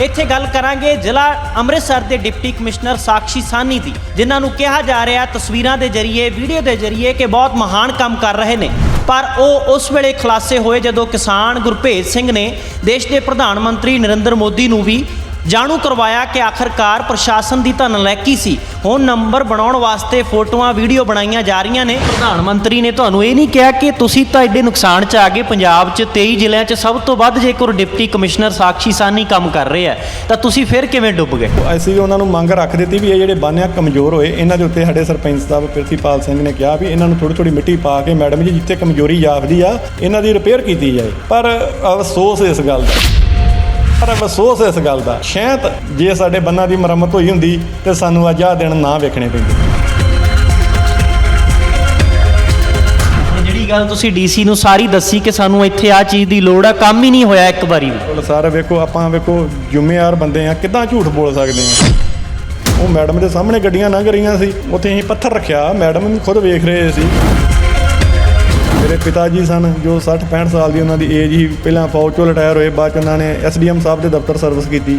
ਇੱਥੇ ਗੱਲ ਕਰਾਂਗੇ ਜ਼ਿਲ੍ਹਾ ਅੰਮ੍ਰਿਤਸਰ ਦੇ ਡਿਪਟੀ ਕਮਿਸ਼ਨਰ ਸਾਕਸ਼ੀ ਸਾਨੀ ਦੀ, ਜਿਨ੍ਹਾਂ ਨੂੰ ਕਿਹਾ ਜਾ ਰਿਹਾ ਤਸਵੀਰਾਂ ਦੇ ਜ਼ਰੀਏ, ਵੀਡੀਓ ਦੇ ਜ਼ਰੀਏ ਕਿ ਬਹੁਤ ਮਹਾਨ ਕੰਮ ਕਰ ਰਹੇ ਨੇ। ਪਰ ਉਹ ਉਸ ਵੇਲੇ ਖੁਲਾਸੇ ਹੋਏ ਜਦੋਂ ਕਿਸਾਨ ਗੁਰਭੇਜ ਸਿੰਘ ਨੇ ਦੇਸ਼ ਦੇ ਪ੍ਰਧਾਨ ਮੰਤਰੀ ਨਰਿੰਦਰ ਮੋਦੀ ਨੂੰ ਵੀ ਜਾਣੂ ਕਰਵਾਇਆ ਕਿ ਆਖਰਕਾਰ ਪ੍ਰਸ਼ਾਸਨ ਦੀ ਤਾਂ ਨਲਾਇਕੀ ਸੀ। ਹੁਣ ਨੰਬਰ ਬਣਾਉਣ ਵਾਸਤੇ ਫੋਟੋਆਂ, ਵੀਡੀਓ ਬਣਾਈਆਂ ਜਾ ਰਹੀਆਂ ਨੇ। ਪ੍ਰਧਾਨ ਮੰਤਰੀ ਨੇ ਤੁਹਾਨੂੰ ਇਹ ਨਹੀਂ ਕਿਹਾ ਕਿ ਤੁਸੀਂ ਤਾਂ ਐਡੇ ਨੁਕਸਾਨ 'ਚ ਆ ਗਏ। ਪੰਜਾਬ 'ਚ 23 ਜ਼ਿਲ੍ਹਿਆਂ 'ਚ ਸਭ ਤੋਂ ਵੱਧ ਜੇਕਰ ਡਿਪਟੀ ਕਮਿਸ਼ਨਰ ਸਾਕਸ਼ੀ ਸਾਨੀ ਕੰਮ ਕਰ ਰਹੇ ਆ, ਤਾਂ ਤੁਸੀਂ ਫਿਰ ਕਿਵੇਂ ਡੁੱਬ ਗਏ? ਅਸੀਂ ਉਹਨਾਂ ਨੂੰ ਮੰਗ ਰੱਖ ਦਿੱਤੀ ਵੀ ਇਹ ਜਿਹੜੇ ਬਾਨਿਆ ਕਮਜ਼ੋਰ ਹੋਏ, ਇਹਨਾਂ ਦੇ ਉੱਤੇ ਸਾਡੇ ਸਰਪੰਚ ਸਾਹਿਬ ਪ੍ਰਿਥੀਪਾਲ ਸਿੰਘ ਨੇ ਕਿਹਾ ਵੀ ਇਹਨਾਂ ਨੂੰ ਥੋੜੀ ਥੋੜੀ ਮਿੱਟੀ ਪਾ ਕੇ ਮੈਡਮ ਜੀ, ਜਿੱਥੇ ਕਮਜ਼ੋਰੀ ਜਾਪਦੀ ਆ, ਇਹਨਾਂ ਦੀ ਰਿਪੇਅਰ ਕੀਤੀ ਜਾਏ। ਪਰ ਅਫਸੋਸ ਇਸ ਗੱਲ ਦਾ। ਪਰ ਅਫਸੋਸ ਇਸ ਗੱਲ ਦਾ। ਸ਼ਾਇਦ ਜੇ ਸਾਡੇ ਬੰਨਾਂ ਦੀ ਮੁਰੰਮਤ ਹੋਈ ਹੁੰਦੀ ਤੇ ਸਾਨੂੰ ਅੱਜ ਆਹ ਦਿਨ ਨਾ ਵੇਖਣੇ ਪੈਂਦੇ। ਗੱਲ ਤੁਸੀਂ ਡੀਸੀ ਨੂੰ ਸਾਰੀ ਦੱਸੀ ਕਿ ਸਾਨੂੰ ਇੱਥੇ ਆ ਚੀਜ਼ ਦੀ ਲੋੜ ਆ ਕੰਮ ਹੀ ਨਹੀਂ ਹੋਇਆ ਇੱਕ ਵਾਰੀ ਵੀ। ਸਰ ਵੇਖੋ ਆਪਾਂ ਵੇਖੋ ਜ਼ਿੰਮੇਵਾਰ ਬੰਦੇ ਆ ਕਿੱਦਾਂ ਝੂਠ ਬੋਲ ਸਕਦੇ ਆ? ਉਹ ਮੈਡਮ ਦੇ ਸਾਹਮਣੇ ਗੱਡੀਆਂ ਲੰਘ ਰਹੀਆਂ ਸੀ ਉੱਥੇ ਅਸੀਂ ਪੱਥਰ ਰੱਖਿਆ ਮੈਡਮ ਵੀ ਖੁਦ ਵੇਖ ਰਹੇ ਸੀ। ਮੇਰੇ ਪਿਤਾ ਜੀ ਸਨ, ਜੋ 60 65 ਸਾਲ ਦੀ ਉਹਨਾਂ ਦੀ ਏਜ ਹੀ ਪਹਿਲਾਂ ਫੌਜ ਚੋਂ ਰਿਟਾਇਰ ਹੋਏ, ਬਾਅਦ ਚ ਉਹਨਾਂ ਨੇ ਐਸਡੀਐਮ ਸਾਹਿਬ ਦੇ ਦਫ਼ਤਰ ਸਰਵਿਸ ਕੀਤੀ।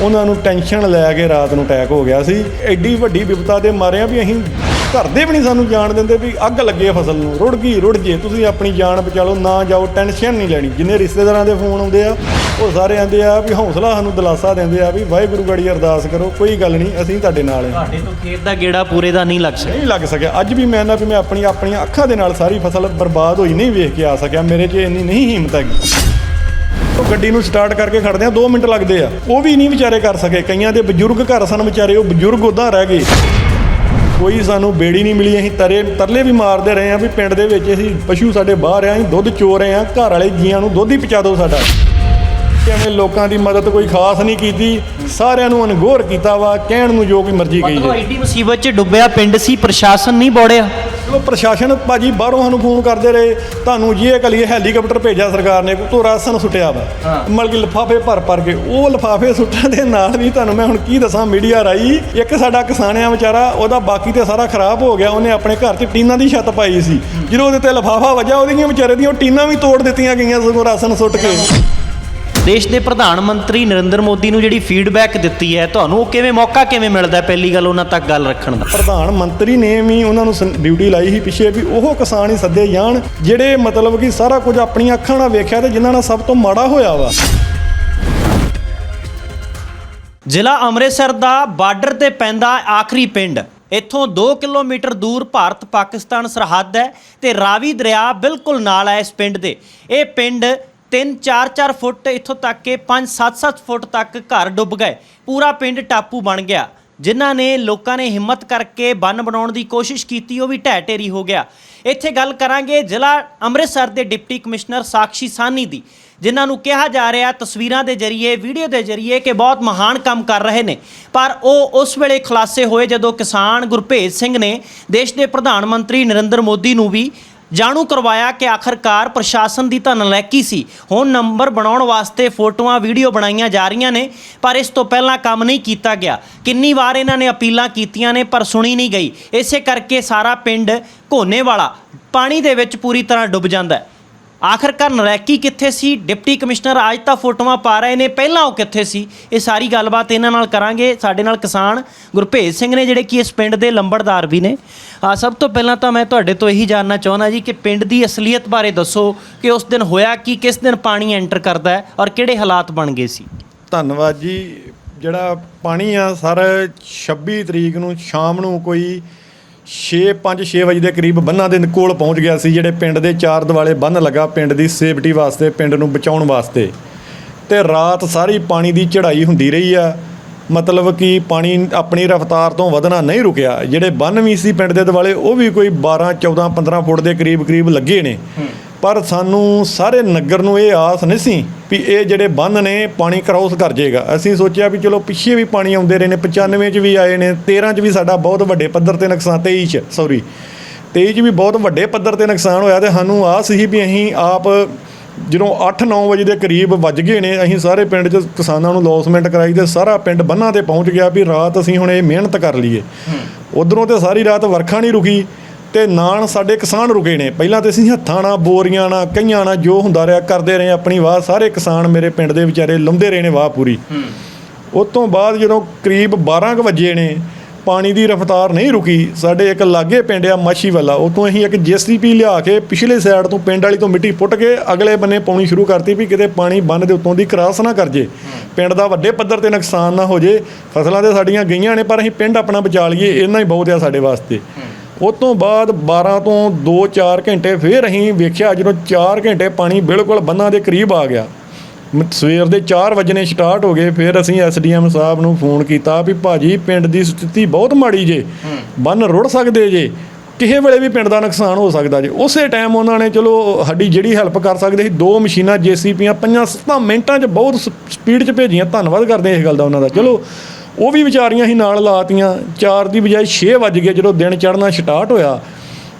ਉਹਨਾਂ ਨੂੰ ਟੈਨਸ਼ਨ ਲੈ ਕੇ ਰਾਤ ਨੂੰ ਅਟੈਕ ਹੋ ਗਿਆ ਸੀ। ਐਡੀ ਵੱਡੀ ਵਿਪਤਾ ਦੇ ਮਾਰਿਆ ਵੀ ਅਸੀਂ ਘਰ ਦੇ ਵੀ ਨਹੀਂ ਸਾਨੂੰ ਜਾਣ ਦਿੰਦੇ ਵੀ ਅੱਗ ਲੱਗੇ ਫਸਲ ਨੂੰ ਰੁੜ ਗਈ ਰੁੜ ਜੇ ਤੁਸੀਂ ਆਪਣੀ ਜਾਨ ਬਚਾ ਲਓ ਨਾ ਜਾਓ ਟੈਨਸ਼ਨ ਨਹੀਂ ਲੈਣੀ। ਜਿੰਨੇ ਰਿਸ਼ਤੇਦਾਰਾਂ ਦੇ ਫੋਨ ਆਉਂਦੇ ਆ ਉਹ ਸਾਰੇ ਆਂਦੇ ਆ ਵੀ ਹੌਸਲਾ ਸਾਨੂੰ ਦਿਲਾਸਾ ਦਿੰਦੇ ਆ ਵੀ ਵਾਹਿਗੁਰੂ ਗੜੀ ਅਰਦਾਸ ਕਰੋ ਕੋਈ ਗੱਲ ਨਹੀਂ ਅਸੀਂ ਤੁਹਾਡੇ ਨਾਲ ਹਾਂ। ਤੁਹਾਡੇ ਤੋਂ ਖੇਤ ਦਾ ਗੇੜਾ ਪੂਰੇ ਦਾ ਨਹੀਂ ਲੱਗ ਸਕਿਆ। ਨਹੀਂ ਲੱਗ ਸਕਿਆ। ਅੱਜ ਵੀ ਮੈਂ ਨਾ ਵੀ ਮੈਂ ਆਪਣੀ ਆਪਣੀਆਂ ਅੱਖਾਂ ਦੇ ਨਾਲ ਸਾਰੀ ਫਸਲ ਬਰਬਾਦ ਹੋਈ ਨਹੀਂ ਵੇਖ ਕੇ ਆ ਸਕਿਆ। ਮੇਰੇ 'ਚ ਇੰਨੀ ਨਹੀਂ ਹਿੰਮਤ ਹੈਗੀ। ਉਹ ਗੱਡੀ ਨੂੰ ਸਟਾਰਟ ਕਰਕੇ ਖੜਦੇ ਆ 2 ਮਿੰਟ ਲੱਗਦੇ ਆ। ਉਹ ਵੀ ਨਹੀਂ ਵਿਚਾਰੇ ਕਰ ਸਕੇ। ਕਈਆਂ ਦੇ ਬਜ਼ੁਰਗ ਘਰ ਸਨ ਵਿਚਾਰੇ ਉਹ ਬਜ਼ੁਰਗ ਉਦਾਂ ਰਹਿ ਗਏ। ਕੋਈ ਸਾਨੂੰ ਬੇੜੀ ਨਹੀਂ ਮਿਲੀ, ਅਸੀਂ ਤਰੇ ਤਰਲੇ ਵੀ ਮਾਰਦੇ ਰਹੇ ਆ ਵੀ ਪਿੰਡ ਦੇ ਵਿੱਚ ਅਸੀਂ ਪਸ਼ੂ ਸਾਡੇ ਬਾਹਰ ਆ, ਅਸੀਂ ਦੁੱਧ ਚੋ ਰਹੇ ਆ ਘਰ ਵਾਲੇ ਜੀਆਂ ਨੂੰ ਦੁੱਧ ਹੀ ਪਹੁੰਚਾ ਦਿਓ ਸਾਡਾ। ਕਿਵੇਂ ਲੋਕਾਂ ਦੀ ਮਦਦ ਕੋਈ ਖਾਸ ਨਹੀਂ ਕੀਤੀ, ਸਾਰਿਆਂ ਨੂੰ ਅਨਗੋਰ ਕੀਤਾ ਵਾ, ਕਹਿਣ ਨੂੰ ਜੋ ਕੋਈ ਮਰਜ਼ੀ ਕਹੀ ਮਤਲਬ ਐਡੀ ਮੁਸੀਬਤ 'ਚ ਡੁੱਬਿਆ ਪਿੰਡ ਸੀ, ਪ੍ਰਸ਼ਾਸਨ ਨਹੀਂ ਬੋੜਿਆ। ਚਲੋ ਪ੍ਰਸ਼ਾਸਨ ਭਾਜੀ ਬਾਹਰੋਂ ਸਾਨੂੰ ਫੋਨ ਕਰਦੇ ਰਹੇ ਤੁਹਾਨੂੰ ਜੀ ਇਹ ਕਲੀਏ ਹੈਲੀਕਾਪਟਰ ਭੇਜਿਆ ਸਰਕਾਰ ਨੇ ਤੋਂ ਰਾਸ਼ਨ ਸੁੱਟਿਆ ਵਾ। ਮਤਲਬ ਕਿ ਲਿਫਾਫੇ ਭਰ ਭਰ ਕੇ ਉਹ ਲਿਫਾਫੇ ਸੁੱਟਣ ਦੇ ਨਾਲ ਵੀ ਤੁਹਾਨੂੰ ਮੈਂ ਹੁਣ ਕੀ ਦੱਸਾਂ ਮੀਡੀਆ ਰਾਈ ਇੱਕ ਸਾਡਾ ਕਿਸਾਨ ਆ ਵਿਚਾਰਾ ਉਹਦਾ ਬਾਕੀ ਤੇ ਸਾਰਾ ਖਰਾਬ ਹੋ ਗਿਆ ਉਹਨੇ ਆਪਣੇ ਘਰ 'ਚ ਟੀਨਾਂ ਦੀ ਛੱਤ ਪਾਈ ਸੀ। ਜਦੋਂ ਉਹਦੇ ਤੇ ਲਿਫਾਫਾ ਵੱਜਾ ਉਹਦੀਆਂ ਵਿਚਾਰੇ ਦੀਆਂ ਟੀਨਾਂ ਵੀ ਤੋੜ ਦਿੱਤੀਆਂ ਗਈਆਂ ਸਗੋਂ ਰਾਸ਼ਨ ਸੁੱਟ ਕੇ। ਦੇਸ਼ ਦੇ ਪ੍ਰਧਾਨ ਮੰਤਰੀ ਨਰਿੰਦਰ ਮੋਦੀ ਨੂੰ ਜਿਹੜੀ ਫੀਡਬੈਕ ਦਿੱਤੀ ਹੈ ਤੁਹਾਨੂੰ ਉਹ ਕਿਵੇਂ ਮੌਕਾ ਕਿਵੇਂ ਮਿਲਦਾ ਪਹਿਲੀ ਗੱਲ ਉਹਨਾਂ ਤੱਕ ਗੱਲ ਰੱਖਣ ਦਾ? ਪ੍ਰਧਾਨ ਮੰਤਰੀ ਨੇ ਵੀ ਉਹਨਾਂ ਨੂੰ ਡਿਊਟੀ ਲਾਈ ਸੀ ਪਿੱਛੇ ਵੀ ਉਹ ਕਿਸਾਨ ਹੀ ਸੱਦੇ ਜਾਣ ਜਿਹੜੇ ਮਤਲਬ ਕਿ ਸਾਰਾ ਕੁਝ ਆਪਣੀਆਂ ਅੱਖਾਂ ਨਾਲ ਵੇਖਿਆ ਤੇ ਜਿਨ੍ਹਾਂ ਨਾਲ ਸਭ ਤੋਂ ਮਾੜਾ ਹੋਇਆ ਵਾ। ਜ਼ਿਲ੍ਹਾ ਅੰਮ੍ਰਿਤਸਰ ਦਾ ਬਾਰਡਰ ਤੇ ਪੈਂਦਾ ਆਖਰੀ ਪਿੰਡ। ਇੱਥੋਂ 2 ਕਿਲੋਮੀਟਰ ਦੂਰ ਭਾਰਤ ਪਾਕਿਸਤਾਨ ਸਰਹੱਦ ਹੈ ਤੇ ਰਾਵੀ ਦਰਿਆ ਬਿਲਕੁਲ ਨਾਲ ਹੈ ਇਸ ਪਿੰਡ ਦੇ। ਇਹ ਪਿੰਡ 3 4-4 ਫੁੱਟ ਇੱਥੋਂ ਤੱਕ ਕਿ 5-7-7 ਫੁੱਟ ਤੱਕ ਘਰ ਡੁੱਬ ਗਏ। ਪੂਰਾ ਪਿੰਡ ਟਾਪੂ ਬਣ ਗਿਆ। ਜਿਨ੍ਹਾਂ ਨੇ ਲੋਕਾਂ ਨੇ ਹਿੰਮਤ ਕਰਕੇ ਬੰਨ ਬਣਾਉਣ ਦੀ ਕੋਸ਼ਿਸ਼ ਕੀਤੀ, ਉਹ ਵੀ ਢਹਿ ਢੇਰੀ ਹੋ ਗਿਆ। ਇੱਥੇ ਗੱਲ ਕਰਾਂਗੇ ਜ਼ਿਲ੍ਹਾ ਅੰਮ੍ਰਿਤਸਰ ਦੇ ਡਿਪਟੀ ਕਮਿਸ਼ਨਰ ਸਾਕਸ਼ੀ ਸਾਨੀ ਦੀ, ਜਿਨ੍ਹਾਂ ਨੂੰ ਕਿਹਾ ਜਾ ਰਿਹਾ ਤਸਵੀਰਾਂ ਦੇ ਜ਼ਰੀਏ, ਵੀਡੀਓ ਦੇ ਜ਼ਰੀਏ ਕਿ ਬਹੁਤ ਮਹਾਨ ਕੰਮ ਕਰ ਰਹੇ ਨੇ। ਪਰ ਉਹ ਉਸ ਵੇਲੇ ਖੁਲਾਸੇ ਹੋਏ ਜਦੋਂ ਕਿਸਾਨ ਗੁਰਭੇਜ ਸਿੰਘ ਨੇ ਦੇਸ਼ ਦੇ ਪ੍ਰਧਾਨ ਮੰਤਰੀ ਨਰਿੰਦਰ ਮੋਦੀ ਨੂੰ ਵੀ ਜਾਣੂ ਕਰਵਾਇਆ ਕਿ ਆਖਰਕਾਰ ਪ੍ਰਸ਼ਾਸਨ ਦੀ ਤਾਂ ਨਲਾਇਕੀ ਸੀ। ਹੁਣ ਨੰਬਰ ਬਣਾਉਣ ਵਾਸਤੇ ਫੋਟੋਆਂ, ਵੀਡੀਓ ਬਣਾਈਆਂ ਜਾ ਰਹੀਆਂ ਨੇ, ਪਰ ਇਸ ਤੋਂ ਪਹਿਲਾਂ ਕੰਮ ਨਹੀਂ ਕੀਤਾ ਗਿਆ। ਕਿੰਨੀ ਵਾਰ ਇਹਨਾਂ ਨੇ ਅਪੀਲਾਂ ਕੀਤੀਆਂ ਨੇ, ਪਰ ਸੁਣੀ ਨਹੀਂ ਗਈ। ਇਸੇ ਕਰਕੇ ਸਾਰਾ ਪਿੰਡ ਘੋਨੇ ਵਾਲਾ ਪਾਣੀ ਦੇ ਵਿੱਚ ਪੂਰੀ ਤਰ੍ਹਾਂ ਡੁੱਬ ਜਾਂਦਾ ਹੈ। ਆਖਰਕਾਰ ਨਲਾਇਕੀ ਕਿੱਥੇ ਸੀ? ਡਿਪਟੀ ਕਮਿਸ਼ਨਰ ਅੱਜ ਤਾਂ ਫੋਟੋਆਂ ਪਾ ਰਹੇ ਨੇ। ਪਹਿਲਾਂ ਉਹ ਕਿੱਥੇ ਸੀ? ਇਹ ਸਾਰੀ ਗੱਲਬਾਤ ਇਹਨਾਂ ਨਾਲ ਕਰਾਂਗੇ। ਸਾਡੇ ਨਾਲ ਕਿਸਾਨ ਗੁਰਭੇਜ ਸਿੰਘ ਨੇ, ਜਿਹੜੇ ਕਿ ਇਸ ਪਿੰਡ ਦੇ ਲੰਬੜਦਾਰ ਵੀ ਨੇ। ਆ, ਸਭ ਤੋਂ ਪਹਿਲਾਂ ਤਾਂ ਮੈਂ ਤੁਹਾਡੇ ਤੋਂ ਇਹੀ ਜਾਣਨਾ ਚਾਹੁੰਦਾ ਜੀ ਕਿ ਪਿੰਡ ਦੀ ਅਸਲੀਅਤ ਬਾਰੇ ਦੱਸੋ ਕਿ ਉਸ ਦਿਨ ਹੋਇਆ ਕੀ, ਕਿਸ ਦਿਨ ਪਾਣੀ ਐਂਟਰ ਕਰਦਾ ਹੈ ਔਰ ਕਿਹੜੇ ਹਾਲਾਤ ਬਣ ਗਏ ਸੀ? ਧੰਨਵਾਦ ਜੀ। ਜਿਹੜਾ ਪਾਣੀ ਆ, ਸਰ 26 ਤਰੀਕ ਨੂੰ, ਸ਼ਾਮ ਨੂੰ ਕੋਈ 6 5 6 ਵਜੇ ਦੇ ਕਰੀਬ ਬੰਨਾਂ ਦੇ ਕੋਲ ਪਹੁੰਚ ਗਿਆ ਸੀ, ਜਿਹੜੇ ਪਿੰਡ ਦੇ ਚਾਰ ਦਿਵਾਲੇ ਬੰਨ ਲੱਗਾ ਪਿੰਡ ਦੀ ਸੇਫਟੀ ਵਾਸਤੇ, ਪਿੰਡ ਨੂੰ ਬਚਾਉਣ ਵਾਸਤੇ। ਤੇ ਰਾਤ ਸਾਰੀ ਪਾਣੀ ਦੀ ਚੜ੍ਹਾਈ ਹੁੰਦੀ ਰਹੀ ਆ। ਮਤਲਬ ਕਿ ਪਾਣੀ ਆਪਣੀ ਰਫ਼ਤਾਰ ਤੋਂ ਵਧਣਾ ਨਹੀਂ ਰੁਕਿਆ। ਜਿਹੜੇ ਬੰਨ ਵੀ ਸੀ ਪਿੰਡ ਦੇ ਦਿਵਾਲੇ, ਉਹ ਵੀ ਕੋਈ 12 14 15 ਫੁੱਟ ਦੇ ਕਰੀਬ ਕਰੀਬ ਲੱਗੇ ਨੇ। ਪਰ ਸਾਨੂੰ ਸਾਰੇ ਨਗਰ ਨੂੰ ਇਹ ਆਸ ਨਹੀਂ ਸੀ ਵੀ ਇਹ ਜਿਹੜੇ ਬੰਨ ਨੇ ਪਾਣੀ ਕ੍ਰਾਸ ਕਰ ਜਾਏਗਾ। ਅਸੀਂ ਸੋਚਿਆ ਵੀ ਚਲੋ ਪਿੱਛੇ ਵੀ ਪਾਣੀ ਆਉਂਦੇ ਰਹੇ ਨੇ 95 ਚ ਵੀ ਆਏ ਨੇ 13 ਚ ਵੀ ਸਾਡਾ ਬਹੁਤ ਵੱਡੇ ਪੱਧਰ ਤੇ ਨੁਕਸਾਨ 23 ਚ ਸੌਰੀ 23 ਚ ਵੀ ਬਹੁਤ ਵੱਡੇ ਪੱਧਰ ਤੇ ਨੁਕਸਾਨ ਹੋਇਆ ਤੇ ਸਾਨੂੰ ਆਸ ਸੀ ਵੀ ਅਸੀਂ ਆਪ ਜਦੋਂ 8-9 ਵਜੇ ਦੇ ਕਰੀਬ ਵੱਜ ਗਏ ਨੇ ਅਸੀਂ ਸਾਰੇ ਪਿੰਡ 'ਚ ਕਿਸਾਨਾਂ ਨੂੰ ਲੌਸਮੈਂਟ ਕਰਾਈ ਤੇ ਸਾਰਾ ਪਿੰਡ ਬੰਨਾਂ ਤੇ ਪਹੁੰਚ ਗਿਆ ਵੀ ਰਾਤ ਅਸੀਂ ਹੁਣ ਇਹ ਮਿਹਨਤ ਕਰ ਲਈਏ। ਉਧਰੋਂ ਤੇ ਸਾਰੀ ਰਾਤ ਵਰਖਾ ਨਹੀਂ ਰੁਕੀ। ਤੇ ਨਾਲ ਸਾਡੇ ਕਿਸਾਨ ਰੁਕੇ ਨੇ। ਪਹਿਲਾਂ ਤੇ ਅਸੀਂ ਹੱਥਾਂ ਨਾਲ ਬੋਰੀਆਂ ਨਾਲ ਕਈਆਂ ਨਾਲ ਜੋ ਹੁੰਦਾ ਰਿਹਾ ਕਰਦੇ ਰਹੇ ਆਪਣੀ ਵਾਹ ਸਾਰੇ ਕਿਸਾਨ ਮੇਰੇ ਪਿੰਡ ਦੇ ਵਿਚਾਰੇ ਲਾਉਂਦੇ ਰਹੇ ਨੇ ਵਾਹ ਪੂਰੀ। ਉਸ ਤੋਂ ਬਾਅਦ ਜਦੋਂ ਕਰੀਬ 12 ਕੁ ਵਜੇ ਨੇ ਪਾਣੀ ਦੀ ਰਫ਼ਤਾਰ ਨਹੀਂ ਰੁਕੀ ਸਾਡੇ ਇੱਕ ਲਾਗੇ ਪਿੰਡ ਆ ਮਾਛੀ ਵਾਲਾ ਉਤੋਂ ਅਸੀਂ ਇੱਕ ਜੀਸੀਪੀ ਲਿਆ ਕੇ ਪਿਛਲੇ ਸਾਈਡ ਤੋਂ ਪਿੰਡ ਵਾਲੀ ਤੋਂ ਮਿੱਟੀ ਪੁੱਟ ਕੇ ਅਗਲੇ ਬੰਨੇ ਪਾਉਣੀ ਸ਼ੁਰੂ ਕਰਤੀ ਵੀ ਕਿਤੇ ਪਾਣੀ ਬੰਨ ਦੇ ਉੱਤੋਂ ਦੀ ਕ੍ਰਾਸ ਨਾ ਕਰ ਜੇ। ਪਿੰਡ ਦਾ ਵੱਡੇ ਪੱਧਰ ਤੇ ਨੁਕਸਾਨ ਨਾ ਹੋ ਜੇ। ਫਸਲਾਂ ਤੇ ਸਾਡੀਆਂ ਗਈਆਂ ਨੇ ਪਰ ਅਸੀਂ ਪਿੰਡ ਆਪਣਾ ਬਚਾ ਲਈਏ ਇੰਨਾ ਹੀ ਬਹੁਤ ਆ ਸਾਡੇ ਵਾਸਤੇ। ਉਹ ਤੋਂ ਬਾਅਦ 12 ਤੋਂ 2-4 ਘੰਟੇ ਫੇਰ ਅਸੀਂ ਵੇਖਿਆ ਜਦੋਂ 4 ਘੰਟੇ ਪਾਣੀ ਬਿਲਕੁਲ ਬੰਨਾਂ ਦੇ ਕਰੀਬ ਆ ਗਿਆ। ਮ- ਸਵੇਰ ਦੇ 4 ਵਜੇ ਸਟਾਰਟ ਹੋ ਗਏ, ਫਿਰ ਅਸੀਂ ਐਸਡੀਐਮ ਸਾਹਿਬ ਨੂੰ ਫੋਨ ਕੀਤਾ ਵੀ ਭਾਜੀ ਪਿੰਡ ਦੀ ਸਥਿਤੀ ਬਹੁਤ ਮਾੜੀ ਜੇ, ਬੰਨ ਰੁੜ ਸਕਦੇ ਜੇ, ਕਿਸੇ ਵੇਲੇ ਵੀ ਪਿੰਡ ਦਾ ਨੁਕਸਾਨ ਹੋ ਸਕਦਾ ਜੇ। ਉਸੇ ਟਾਈਮ ਉਹਨਾਂ ਨੇ ਚਲੋ ਸਾਡੀ ਜਿਹੜੀ ਹੈਲਪ ਕਰ ਸਕਦੇ ਸੀ, ਦੋ ਮਸ਼ੀਨਾਂ ਜੀਸੀਪੀਆਂ ਪੰਜਾਂ ਸੱਤਾਂ ਮਿੰਟਾਂ 'ਚ ਬਹੁਤ ਸਪੀਡ 'ਚ ਭੇਜੀਆਂ। ਧੰਨਵਾਦ ਕਰਦੇ ਹਾਂ ਇਸ ਗੱਲ ਦਾ ਉਹਨਾਂ ਦਾ। ਚਲੋ ਉਹ ਵੀ ਵਿਚਾਰੀਆਂ ਹੀ ਨਾਲ ਲਾਤੀਆਂ। 4 ਦੀ ਬਜਾਏ 6 ਵੱਜ ਗਏ ਜਦੋਂ ਦਿਨ ਚੜ੍ਹਨਾ ਸਟਾਰਟ ਹੋਇਆ।